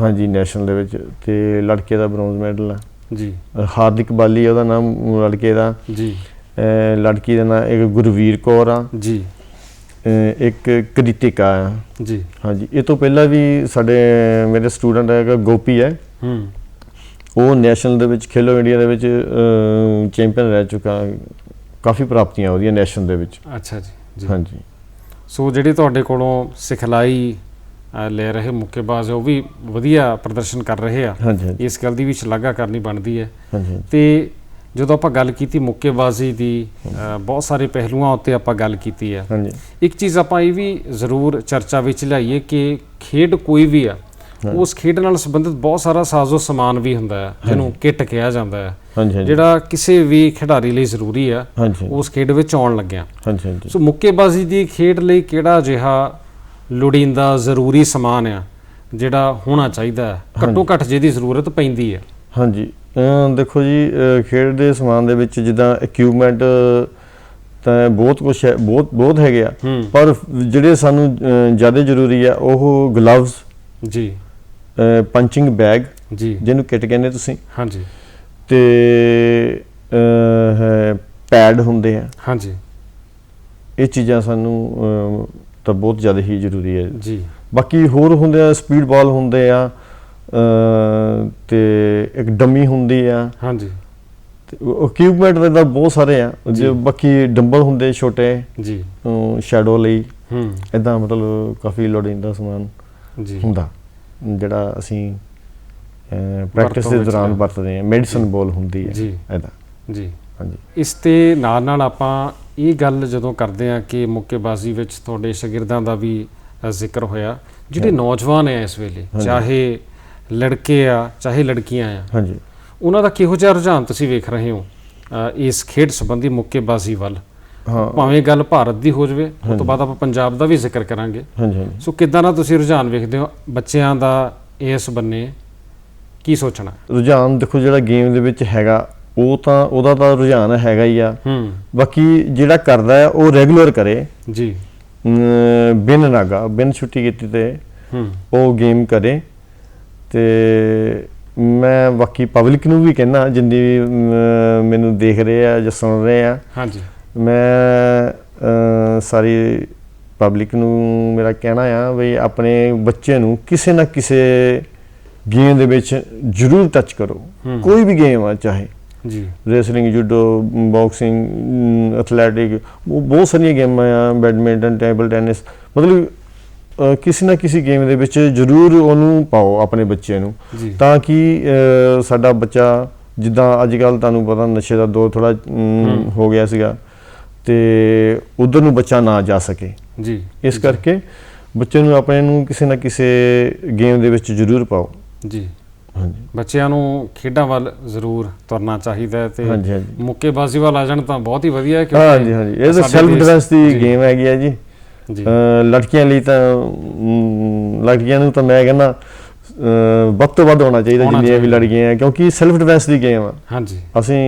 ਹਾਂਜੀ ਨੈਸ਼ਨਲ ਦੇ ਵਿੱਚ ਤੇ ਲੜਕੇ ਦਾ ਬ੍ਰੌਂਜ਼ ਮੈਡਲ ਆ। ਜੀ। ਹਾਰਦਿਕ ਬਾਲੀ ਉਹਦਾ ਨਾਮ ਲੜਕੇ ਦਾ। ਜੀ। ਲੜਕੀ ਦਾ ਨਾਮ ਇੱਕ ਗੁਰਵੀਰ ਕੌਰ ਆ। ਜੀ। ਇੱਕ ਕ੍ਰਿਤਿਕਾ। ਆ ਜੀ। ਹਾਂਜੀ ਇਹ ਤੋਂ ਪਹਿਲਾਂ ਵੀ ਸਾਡੇ ਮੇਰੇ ਸਟੂਡੈਂਟ ਹੈਗਾ ਗੋਪੀ ਹੈ। ਹੂੰ। ਉਹ ਨੈਸ਼ਨਲ ਦੇ ਵਿੱਚ ਖੇਲੋ ਇੰਡੀਆ ਦੇ ਵਿੱਚ ਚੈਂਪੀਅਨ ਰਹਿ ਚੁੱਕਾ। ਕਾਫੀ ਪ੍ਰਾਪਤੀਆਂ ਉਹਦੀਆਂ ਨੈਸ਼ਨਲ ਦੇ ਵਿੱਚ। ਅੱਛਾ ਜੀ ਹਾਂਜੀ। ਸੋ ਜਿਹੜੀ ਤੁਹਾਡੇ ਕੋਲੋਂ ਸਿਖਲਾਈ ਲੈ ਰਹੇ ਮੁੱਕੇਬਾਜ਼ ਹੈ ਉਹ ਵੀ ਵਧੀਆ ਪ੍ਰਦਰਸ਼ਨ ਕਰ ਰਹੇ ਆ। ਇਸ ਗੱਲ ਦੀ ਵੀ ਸ਼ਲਾਘਾ ਕਰਨੀ ਬਣਦੀ ਹੈ। ਹਾਂਜੀ। ਤੇ ਜਦੋਂ ਆਪਾਂ ਗੱਲ ਕੀਤੀ ਮੁੱਕੇਬਾਜ਼ੀ ਦੀ ਬਹੁਤ ਸਾਰੇ ਪਹਿਲੂਆਂ ਉੱਤੇ ਆਪਾਂ ਗੱਲ ਕੀਤੀ ਹਾਂਜੀ। ਇੱਕ ਚੀਜ਼ ਆਪਾਂ ਇਹ ਵੀ ਜ਼ਰੂਰ ਚਰਚਾ ਵਿੱਚ ਲਿਆਈਏ ਕਿ ਖੇਡ ਕੋਈ ਵੀ ਆ ਉਸ ਖੇਡ ਨਾਲ ਸੰਬੰਧਿਤ ਬਹੁਤ ਸਾਰਾ ਸਾਜ਼ੋ ਸਮਾਨ ਵੀ ਹੁੰਦਾ ਹੈ ਜਿਹਨੂੰ ਕਿੱਟ ਕਿਹਾ ਜਾਂਦਾ ਹੈ ਜਿਹੜਾ ਕਿਸੇ ਵੀ ਖਿਡਾਰੀ ਲਈ ਜ਼ਰੂਰੀ ਆ ਉਸ ਖੇਡ ਵਿੱਚ ਆਉਣ ਲੱਗਿਆ। ਹਾਂਜੀ ਹਾਂਜੀ। ਸੋ ਮੁੱਕੇਬਾਜ਼ੀ ਦੀ ਖੇਡ ਲਈ ਕਿਹੜਾ ਜਿਹਾ ਲੋੜੀਂਦਾ ਜ਼ਰੂਰੀ ਸਮਾਨ ਆ ਜਿਹੜਾ ਹੋਣਾ ਚਾਹੀਦਾ ਹੈ ਘੱਟੋ ਘੱਟ ਜਿਹਦੀ ਜ਼ਰੂਰਤ ਪੈਂਦੀ ਹੈ ਹਾਂਜੀ। ਦੇਖੋ ਜੀ ਖੇਡ ਦੇ ਸਮਾਨ ਦੇ ਵਿੱਚ ਜਿੱਦਾਂ ਇਕਵਿਪਮੈਂਟ ਤਾਂ ਬਹੁਤ ਕੁਝ ਹੈ ਬਹੁਤ ਬਹੁਤ ਹੈਗੇ ਆ। ਪਰ ਜਿਹੜੇ ਸਾਨੂੰ ਜ਼ਿਆਦਾ ਜ਼ਰੂਰੀ ਆ ਉਹ ਗਲਵਜ਼ ਜੀ। ਪੰਚਿੰਗ ਬੈਗ ਜੀ। ਜਿਹਨੂੰ ਕਿਟ ਕਹਿੰਦੇ ਤੁਸੀਂ। ਹਾਂਜੀ। ਤੇ ਪੈਡ ਹੁੰਦੇ ਆ। ਹਾਂਜੀ। ਇਹ ਚੀਜ਼ਾਂ ਸਾਨੂੰ ਤਾਂ ਬਹੁਤ ਜ਼ਿਆਦਾ ਹੀ ਜ਼ਰੂਰੀ ਹੈ। ਜੀ। ਬਾਕੀ ਹੋਰ ਹੁੰਦੇ ਆ ਸਪੀਡ ਬਾਲ ਹੁੰਦੇ ਆ ਤੇ ਇੱਕ ਡੰਮੀ ਹੁੰਦੀ ਆ। ਹਾਂਜੀ। ਇਕਵਿਪਮੈਂਟ ਦੇ ਤਾਂ ਬਹੁਤ ਸਾਰੇ ਆ। ਜੀ। ਬਾਕੀ ਡੰਬਲ ਹੁੰਦੇ ਛੋਟੇ ਜੀ। ਸ਼ੈਡੋ ਲਈ ਹੂੰ। ਇਦਾਂ ਮਤਲਬ ਕਾਫੀ ਲੋੜੀਂਦਾ ਸਮਾਨ ਜੀ। ਹੁੰਦਾ ਜਿਹੜਾ ਅਸੀਂ ਪ੍ਰੈਕਟਿਸ ਦੇ ਦੌਰਾਨ। ਵਰਤਦੇ ਆ। ਮੈਡੀਸਨ ਬੋਲ ਹੁੰਦੀ ਹੈ ਜੀ। ਇਦਾਂ ਜੀ। ਹਾਂਜੀ। ਇਸ ਤੇ ਨਾਲ ਨਾਲ ਆਪਾਂ ਇਹ ਗੱਲ ਜਦੋਂ ਕਰਦੇ ਆ ਕਿ ਮੁੱਕੇਬਾਜ਼ੀ ਵਿੱਚ ਤੁਹਾਡੇ ਸ਼ਾਗਿਰਦਾਂ ਦਾ ਵੀ ਜ਼ਿਕਰ ਹੋਇਆ ਜਿਹੜੇ ਨੌਜਵਾਨ ਆ ਇਸ ਵੇਲੇ। ਚਾਹੇ ਲੜਕੇ ਆ ਚਾਹੇ ਲੜਕੀਆਂ ਆ। ਹਾਂਜੀ। ਉਹਨਾਂ ਦਾ ਕਿਹੋ ਜਿਹਾ ਰੁਝਾਨ ਤੁਸੀਂ ਵੇਖ ਰਹੇ ਹੋ? ਅ, ਇਸ ਖੇਡ ਸੰਬੰਧੀ ਮੁੱਕੇਬਾਜ਼ੀ ਵੱਲ। ਹਾਂ। ਭਾਵੇਂ ਗੱਲ ਭਾਰਤ ਦੀ ਹੋ ਜਾਵੇ ਉਸ ਤੋਂ ਬਾਅਦ ਆਪਾਂ ਪੰਜਾਬ ਦਾ ਵੀ ਜ਼ਿਕਰ ਕਰਾਂਗੇ। ਹਾਂਜੀ ਹਾਂਜੀ। ਸੋ ਕਿੱਦਾਂ ਦਾ ਤੁਸੀਂ ਰੁਝਾਨ ਵੇਖਦੇ ਹੋ? ਬੱਚਿਆਂ ਦਾ ਇਸ ਬੰਨੇ ਕੀ ਸੋਚਣਾ? ਰੁਝਾਨ ਦੇਖੋ ਜਿਹੜਾ ਗੇਮ ਦੇ ਵਿੱਚ ਹੈਗਾ ਉਹ ਤਾਂ ਉਹਦਾ ਤਾਂ ਰੁਝਾਨ ਹੈਗਾ ਹੀ ਆ। ਹੂੰ। ਬਾਕੀ ਜਿਹੜਾ ਕਰਦਾ ਹੈ ਉਹ ਰੈਗੂਲਰ ਕਰੇ। ਜੀ। ਅਮ, ਬਿਨ ਨਾਗਾ ਬਿਨ ਛੁੱਟੀ ਕੀਤੀ ਤੇ ਹੂੰ। ਉਹ ਗੇਮ ਕਰੇ। ਤੇ ਮੈਂ ਬਾਕੀ ਪਬਲਿਕ ਨੂੰ ਵੀ ਕਹਿਣਾ ਜਿੰਦੀ ਵੀ ਮੈਨੂੰ ਦੇਖ ਰਹੇ ਆ ਜਾਂ ਸੁਣ ਰਹੇ ਆ। ਹਾਂਜੀ। ਮੈਂ ਸਾਰੀ ਪਬਲਿਕ ਨੂੰ ਮੇਰਾ ਕਹਿਣਾ ਆ ਵੀ ਆਪਣੇ ਬੱਚੇ ਨੂੰ ਕਿਸੇ ਨਾ ਕਿਸੇ ਗੇਮ ਦੇ ਵਿੱਚ ਜ਼ਰੂਰ ਟੱਚ ਕਰੋ। ਕੋਈ ਵੀ ਗੇਮ ਆ ਚਾਹੇ ਜੀ। ਰੈਸਲਿੰਗ ਜੂਡੋ ਬਾਕਸਿੰਗ ਐਥਲੈਟਿਕ ਬਹੁਤ ਸਾਰੀਆਂ ਗੇਮਾਂ ਆ ਬੈਡਮਿੰਟਨ ਟੇਬਲ ਟੈਨਿਸ ਮਤਲਬ ਕਿਸੇ ਨਾ ਕਿਸੇ ਗੇਮ ਦੇ ਵਿੱਚ ਜ਼ਰੂਰ ਉਹਨੂੰ ਪਾਓ ਆਪਣੇ ਬੱਚੇ ਨੂੰ। ਤਾਂ ਕਿ ਸਾਡਾ ਬੱਚਾ ਜਿੱਦਾਂ ਅੱਜ ਕੱਲ ਤੁਹਾਨੂੰ ਪਤਾ ਨਸ਼ੇ ਦਾ ਦੌਰ ਥੋੜਾ ਹੂੰ। ਹੋ ਗਿਆ ਸੀਗਾ। ਤੇ ਉਧਰ ਨੂੰ ਬੱਚਾ ਨਾ ਜਾ ਸਕੇ। ਜੀ ਇਸ ਕਰਕੇ ਬੱਚੇ ਨੂੰ ਆਪਣੇ ਨੂੰ ਕਿਸੇ ਨਾ ਕਿਸੇ ਗੇਮ ਦੇ ਵਿੱਚ ਜ਼ਰੂਰ ਪਾਓ। ਜੀ। ਹਾਂਜੀ। ਬੱਚਿਆਂ ਨੂੰ ਖੇਡਾਂ ਵੱਲ ਜ਼ਰੂਰ ਤੁਰਨਾ ਚਾਹੀਦਾ ਹੈ ਤੇ ਮੁੱਕੇਬਾਜ਼ੀ ਵੱਲ ਆ ਜਾਣ ਤਾਂ ਬਹੁਤ ਹੀ ਵਧੀਆ ਹੈ ਹਾਂਜੀ ਹਾਂਜੀ। ਇਹ ਤਾਂ ਸੈਲਫ ਡਿਫੈਂਸ ਦੀ ਗੇਮ ਹੈਗੀ ਆ ਜੀ। ਲੜਕੀਆਂ ਲਈ ਤਾਂ ਲੜਕੀਆਂ ਨੂੰ ਤਾਂ ਮੈਂ ਕਹਿੰਦਾ ਵੱਧ ਤੋਂ ਵੱਧ ਹੋਣਾ ਚਾਹੀਦਾ ਜਿੰਨੀਆਂ ਵੀ। ਲੜਕੀਆਂ ਆ ਕਿਉਂਕਿ ਸੈਲਫ ਡਿਫੈਂਸ ਦੀ ਗੇਮ ਆ। ਹਾਂਜੀ। ਅਸੀਂ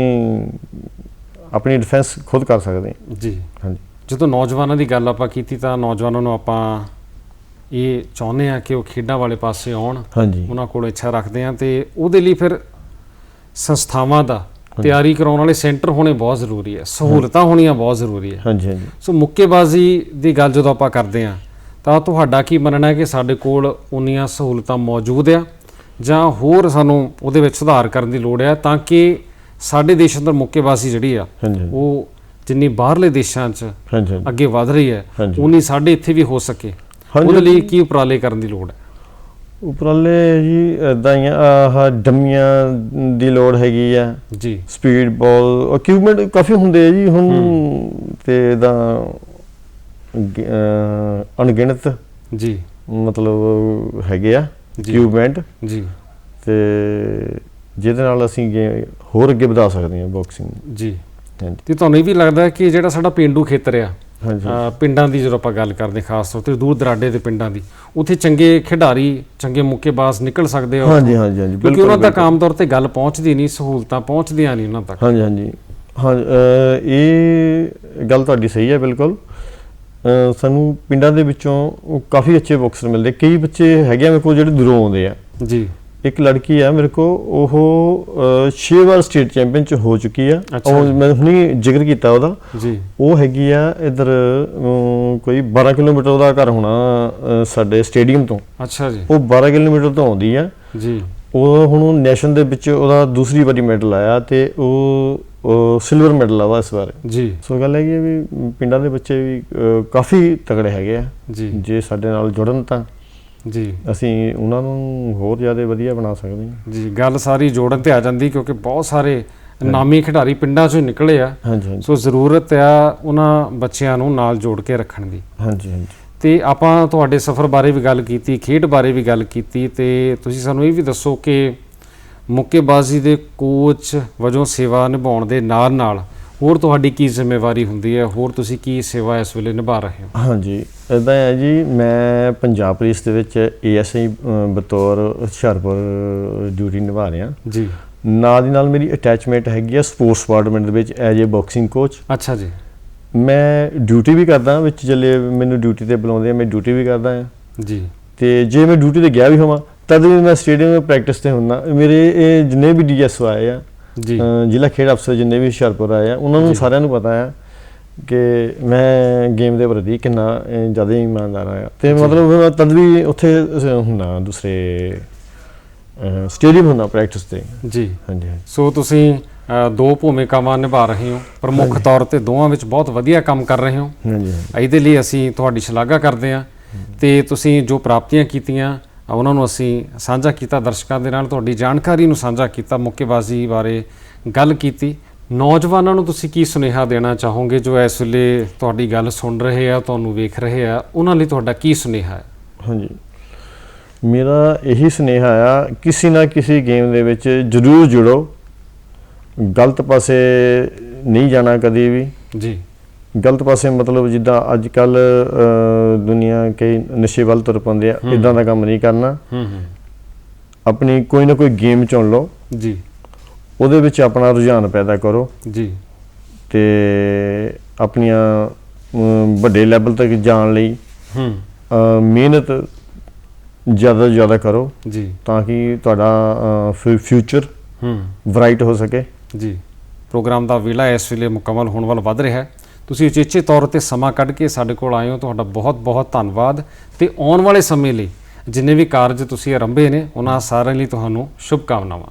ਆਪਣੀ ਡਿਫੈਂਸ ਖੁਦ ਕਰ ਸਕਦੇ ਹਾਂ। ਜੀ। ਹਾਂਜੀ। ਜਦੋਂ ਨੌਜਵਾਨਾਂ ਦੀ ਗੱਲ ਆਪਾਂ ਕੀਤੀ ਤਾਂ ਨੌਜਵਾਨਾਂ ਨੂੰ ਆਪਾਂ ਇਹ ਚਾਹੁੰਦੇ ਆ ਕਿ ਉਹ ਖੇਡਾਂ ਵਾਲੇ ਪਾਸੇ ਆਉਣ। ਹਾਂਜੀ। ਉਹਨਾਂ ਕੋਲ ਇੱਛਾ ਰੱਖਦੇ ਆ ਤੇ ਉਹਦੇ ਲਈ ਫਿਰ ਸੰਸਥਾਵਾਂ ਦਾ ਤਿਆਰੀ ਕਰਾਉਣ ਵਾਲੇ ਸੈਂਟਰ ਹੋਣੇ ਬਹੁਤ ਜ਼ਰੂਰੀ ਹੈ ਸਹੂਲਤਾਂ ਹੋਣੀਆਂ ਬਹੁਤ ਜ਼ਰੂਰੀ ਹੈ। ਹਾਂਜੀ ਹਾਂਜੀ। ਸੋ ਮੁੱਕੇਬਾਜ਼ੀ ਦੀ ਗੱਲ ਜਦੋਂ ਆਪਾਂ ਕਰਦੇ ਆ ਤਾਂ ਤੁਹਾਡਾ ਕੀ ਮੰਨਣਾ ਹੈ ਕਿ ਸਾਡੇ ਕੋਲ ਉਨੀਆਂ ਸਹੂਲਤਾਂ ਮੌਜੂਦ ਆ ਜਾਂ ਹੋਰ ਸਾਨੂੰ ਉਹਦੇ ਵਿੱਚ ਸੁਧਾਰ ਕਰਨ ਦੀ ਲੋੜ ਹੈ ਤਾਂ ਕਿ ਸਾਡੇ ਦੇਸ਼ ਅੰਦਰ ਮੁੱਕੇਬਾਜ਼ੀ ਜਿਹੜੀ ਆ ਉਹ ਜਿੰਨੀ ਬਾਹਰਲੇ ਦੇਸ਼ਾਂ 'ਚ ਅੱਗੇ ਵਧ ਰਹੀ ਹੈ। ਉਨੀ ਸਾਡੇ ਇੱਥੇ ਵੀ ਹੋ ਸਕੇ। ਉਹਦੇ ਲਈ ਕੀ ਉਪਰਾਲੇ ਕਰਨ ਦੀ ਲੋੜ ਹੈ? ਉਪਰਾਲੇ ਜੀ ਇਦਾਂ ਹੀ ਆ, ਆਹ ਡੰਮੀਆਂ ਦੀ ਲੋੜ ਹੈਗੀ ਆ। ਜੀ। ਸਪੀਡ ਬਾਲ ਇਕਵਿਪਮੈਂਟ ਕਾਫੀ ਹੁੰਦੇ ਆ ਜੀ ਹੁਣ ਤੇ ਇਹਦਾ ਅਣਗਿਣਤ ਜੀ। ਮਤਲਬ ਹੈਗੇ ਆ। ਇਕਵਿਪਮੈਂਟ ਜੀ। ਤੇ ਜਿਹਦੇ ਨਾਲ ਅਸੀਂ ਹੋਰ ਅੱਗੇ ਵਧਾ ਸਕਦੇ ਹਾਂ ਬਾਕਸਿੰਗ ਜੀ। ਤੇ ਤੁਹਾਨੂੰ ਇਹ ਵੀ ਲੱਗਦਾ ਕਿ ਜਿਹੜਾ ਸਾਡਾ ਪਿੰਡੂ ਖੇਤਰ ਆ ਪਿੰਡਾਂ ਦੀ ਜਦੋਂ ਆਪਾਂ ਗੱਲ ਕਰਦੇ ਖਾਸ ਤੌਰ ਤੇ ਦੂਰ ਦਰਾਡੇ ਦੇ ਪਿੰਡਾਂ ਦੀ ਉੱਥੇ ਚੰਗੇ ਖਿਡਾਰੀ ਚੰਗੇ ਮੁੱਕੇਬਾਜ਼ ਨਿਕਲ ਸਕਦੇ ਆ। ਹਾਂਜੀ ਹਾਂਜੀ ਹਾਂਜੀ ਕਿਉਂਕਿ ਉਹਨਾਂ ਤੱਕ ਆਮ ਤੌਰ ਤੇ ਗੱਲ ਪਹੁੰਚਦੀ ਨਹੀਂ ਸਹੂਲਤਾਂ ਪਹੁੰਚਦੀਆਂ ਨਹੀਂ ਉਹਨਾਂ ਤੱਕ। ਹਾਂਜੀ ਹਾਂਜੀ। ਹਾਂ ਇਹ ਗੱਲ ਤੁਹਾਡੀ ਸਹੀ ਹੈ ਬਿਲਕੁਲ। ਸਾਨੂੰ ਪਿੰਡਾਂ ਦੇ ਵਿੱਚੋਂ ਉਹ ਕਾਫੀ ਅੱਛੇ ਬਾਕਸਰ ਮਿਲਦੇ। ਕਈ ਬੱਚੇ ਹੈਗੇ ਆ ਮੇਰੇ ਕੋਲ ਜਿਹੜੇ ਦੂਰੋਂ ਆਉਂਦੇ ਆ। ਜੀ। ਇੱਕ ਲੜਕੀ ਆ ਮੇਰੇ ਕੋ ਉਹ 6 ਵਾਰ ਸਟੇਟ ਚੈਂਪੀਅਨ ਚ ਹੋ ਚੁੱਕੀ ਆ। ਉਹ ਮੈਂ ਹੁਣੀ ਜ਼ਿਕਰ ਕੀਤਾ ਉਹਦਾ। ਜੀ। ਉਹ ਹੈਗੀ ਆ ਇਧਰ ਕੋਈ 12 ਕਿਲੋਮੀਟਰ ਉਹਦਾ ਘਰ ਹੋਣਾ ਸਾਡੇ ਸਟੇਡੀਅਮ ਤੋਂ। ਅੱਛਾ ਜੀ। ਉਹ 12 ਕਿਲੋਮੀਟਰ ਤੋਂ ਆਉਂਦੀ ਆ। ਜੀ। ਉਹ ਹੁਣ ਨੈਸ਼ਨ ਦੇ ਵਿੱਚ ਉਹਦਾ ਦੂਸਰੀ ਵਾਰੀ ਮੈਡਲ ਆਇਆ ਤੇ ਉਹ ਸਿਲਵਰ ਮੈਡਲ ਆਵਾ ਇਸ ਵਾਰ। ਜੀ। ਸੋ ਗੱਲ ਹੈ ਵੀ ਪਿੰਡਾਂ ਦੇ ਬੱਚੇ ਵੀ ਕਾਫੀ ਤਗੜੇ ਹੈਗੇ ਆ। ਜੀ। ਜੇ ਸਾਡੇ ਨਾਲ ਜੁੜਨ ਤਾਂ। ਜੀ। ਅਸੀਂ ਉਹਨਾਂ ਨੂੰ ਹੋਰ ਜ਼ਿਆਦਾ ਵਧੀਆ ਬਣਾ ਸਕਦੇ ਹਾਂ। ਜੀ ਗੱਲ ਸਾਰੀ ਜੋੜਨ ਤੇ ਆ ਜਾਂਦੀ ਕਿਉਂਕਿ ਬਹੁਤ ਸਾਰੇ ਨਾਮੀ ਖਿਡਾਰੀ ਪਿੰਡਾਂ ਚੋਂ ਨਿਕਲੇ ਆ। ਹਾਂਜੀ ਹਾਂਜੀ। ਸੋ ਜ਼ਰੂਰਤ ਆ ਉਹਨਾਂ ਬੱਚਿਆਂ ਨੂੰ ਨਾਲ ਜੋੜ ਕੇ ਰੱਖਣ ਦੀ। ਹਾਂਜੀ ਹਾਂਜੀ। ਤੇ ਆਪਾਂ ਤੁਹਾਡੇ ਸਫ਼ਰ ਬਾਰੇ ਵੀ ਗੱਲ ਕੀਤੀ ਖੇਡ ਬਾਰੇ ਵੀ ਗੱਲ ਕੀਤੀ ਤੇ ਤੁਸੀਂ ਸਾਨੂੰ ਇਹ ਵੀ ਦੱਸੋ ਕਿ ਮੁੱਕੇਬਾਜ਼ੀ ਦੇ ਕੋਚ ਵਜੋਂ ਸੇਵਾ ਨਿਭਾਉਣ ਦੇ ਨਾਲ ਨਾਲ ਹੋਰ ਤੁਹਾਡੀ ਕੀ ਜ਼ਿੰਮੇਵਾਰੀ ਹੁੰਦੀ ਹੈ? ਹੋਰ ਤੁਸੀਂ ਕੀ ਸੇਵਾ ਇਸ ਵੇਲੇ ਨਿਭਾ ਰਹੇ ਹੋ? ਹਾਂਜੀ ਇਦਾਂ ਹੈ ਜੀ ਮੈਂ ਪੰਜਾਬ ਪੁਲਿਸ ਦੇ ਵਿੱਚ ਏਐਸਆਈ ਬਤੌਰ ਹੁਸ਼ਿਆਰਪੁਰ ਡਿਊਟੀ ਨਿਭਾ ਰਿਹਾ। ਜੀ। ਨਾਲ ਦੀ ਨਾਲ ਮੇਰੀ ਅਟੈਚਮੈਂਟ ਹੈਗੀ ਆ ਸਪੋਰਟਸ ਡਿਪਾਰਟਮੈਂਟ ਦੇ ਵਿੱਚ ਐਜ ਏ ਬਾਕਸਿੰਗ ਕੋਚ। ਅੱਛਾ ਜੀ। ਮੈਂ ਡਿਊਟੀ ਵੀ ਕਰਦਾ ਵਿੱਚ ਜਲੇ ਮੈਨੂੰ ਡਿਊਟੀ ਤੇ ਬੁਲਾਉਂਦੇ ਆ ਮੈਂ ਡਿਊਟੀ ਵੀ ਕਰਦਾ ਆ ਜੀ। ਤੇ ਜੇ ਮੈਂ ਡਿਊਟੀ ਤੇ ਗਿਆ ਵੀ ਹੋਵਾਂ ਤਦ ਵੀ ਮੈਂ ਸਟੇਡੀਅਮ ਵਿੱਚ ਪ੍ਰੈਕਟਿਸ ਤੇ ਹੁੰਦਾ। ਮੇਰੇ ਇਹ ਜਿੰਨੇ ਵੀ ਡੀਐਸਓ ਆਏ ਆ ਜੀ। ਜ਼ਿਲ੍ਹਾ ਖੇਡ ਅਫਸਰ ਜਿੰਨੇ ਵੀ ਹੁਸ਼ਿਆਰਪੁਰ ਆਏ ਆ ਉਹਨਾਂ ਨੂੰ। ਸਾਰਿਆਂ ਨੂੰ ਪਤਾ ਆ ਕਿ ਮੈਂ ਗੇਮ ਦੇ ਪ੍ਰਤੀ ਕਿੰਨਾ ਜ਼ਿਆਦਾ ਇਮਾਨਦਾਰ ਆ ਤੇ। ਮਤਲਬ ਮੈਂ ਤਦ ਵੀ ਉੱਥੇ ਹੁੰਦਾ ਦੂਸਰੇ ਸਟੇਡੀਅਮ ਹੁੰਦਾ ਪ੍ਰੈਕਟਿਸ ਤੇ। ਜੀ। ਹਾਂਜੀ ਹਾਂਜੀ। ਸੋ ਤੁਸੀਂ ਦੋ ਭੂਮਿਕਾਵਾਂ ਨਿਭਾ ਰਹੇ ਹੋ। ਪ੍ਰਮੁੱਖ ਤੌਰ ਤੇ ਦੋਵਾਂ ਵਿੱਚ ਬਹੁਤ ਵਧੀਆ ਕੰਮ ਕਰ ਰਹੇ ਹੋ। ਹਾਂਜੀ। ਇਹਦੇ ਲਈ ਅਸੀਂ ਤੁਹਾਡੀ ਸ਼ਲਾਘਾ ਕਰਦੇ ਹਾਂ। ਤੇ ਤੁਸੀਂ ਜੋ ਪ੍ਰਾਪਤੀਆਂ ਕੀਤੀਆਂ ਉਹਨਾਂ ਨੂੰ ਅਸੀਂ ਸਾਂਝਾ ਕੀਤਾ ਦਰਸ਼ਕਾਂ ਦੇ ਨਾਲ ਤੁਹਾਡੀ ਜਾਣਕਾਰੀ ਨੂੰ ਸਾਂਝਾ ਕੀਤਾ ਮੁੱਕੇਬਾਜ਼ੀ ਬਾਰੇ ਗੱਲ ਕੀਤੀ। ਨੌਜਵਾਨਾਂ ਨੂੰ ਤੁਸੀਂ ਕੀ ਸੁਨੇਹਾ ਦੇਣਾ ਚਾਹੋਗੇ ਜੋ ਇਸ ਵੇਲੇ ਤੁਹਾਡੀ ਗੱਲ ਸੁਣ ਰਹੇ ਆ ਤੁਹਾਨੂੰ ਵੇਖ ਰਹੇ ਆ? ਉਹਨਾਂ ਲਈ ਤੁਹਾਡਾ ਕੀ ਸੁਨੇਹਾ ਹੈ? ਹਾਂਜੀ। ਮੇਰਾ ਇਹੀ ਸੁਨੇਹਾ ਆ ਕਿਸੇ ਨਾ ਕਿਸੇ ਗੇਮ ਦੇ ਵਿੱਚ ਜ਼ਰੂਰ ਜੁੜੋ। ਗਲਤ ਪਾਸੇ ਨਹੀਂ ਜਾਣਾ ਕਦੀ ਵੀ। ਜੀ। ਗਲਤ ਪਾਸੇ ਮਤਲਬ ਜਿੱਦਾਂ ਅੱਜ ਕੱਲ ਦੁਨੀਆ ਕਈ ਨਸ਼ੇ ਵੱਲ ਤੁਰ ਪੈਂਦੇ ਆ। ਇਦਾਂ ਦਾ ਕੰਮ ਨਹੀਂ ਕਰਨਾ। ਆਪਣੀ ਕੋਈ ਨਾ ਕੋਈ ਗੇਮ ਚੁਣ ਲਓ। ਜੀ। ਉਹਦੇ ਵਿੱਚ ਆਪਣਾ ਰੁਝਾਨ ਪੈਦਾ ਕਰੋ। ਜੀ। ਤੇ ਆਪਣੀਆਂ ਵੱਡੇ ਲੈਵਲ ਤੱਕ ਜਾਣ ਲਈ ਹੂੰ। ਮਿਹਨਤ ਜ਼ਿਆਦਾ ਜ਼ਿਆਦਾ ਕਰੋ। ਜੀ। ਤਾਂ ਕਿ ਤੁਹਾਡਾ ਫਿਊਚਰ ਹੂੰ। ਬ੍ਰਾਈਟ ਹੋ ਸਕੇ। ਜੀ। ਪ੍ਰੋਗਰਾਮ ਦਾ ਵੇਲਾ ਇਸ ਵੇਲੇ ਮੁਕੰਮਲ ਹੋਣ ਵੱਲ ਵੱਧ ਰਿਹਾ ਹੈ। ਤੁਸੀਂ ਉਚੇਚੇ ਤੌਰ ਤੇ ਸਮਾਂ ਕੱਢ ਕੇ ਸਾਡੇ ਕੋਲ ਆਏ ਹੋ, ਤੁਹਾਡਾ ਬਹੁਤ ਬਹੁਤ ਧੰਨਵਾਦ। ਤੇ ਆਉਣ ਵਾਲੇ ਸਮੇਂ ਲਈ ਜਿੰਨੇ ਵੀ ਕਾਰਜ ਤੁਸੀਂ ਆਰੰਭੇ ਨੇ, ਉਹਨਾਂ ਸਾਰਿਆਂ ਲਈ ਤੁਹਾਨੂੰ ਸ਼ੁਭ ਕਾਮਨਾਵਾਂ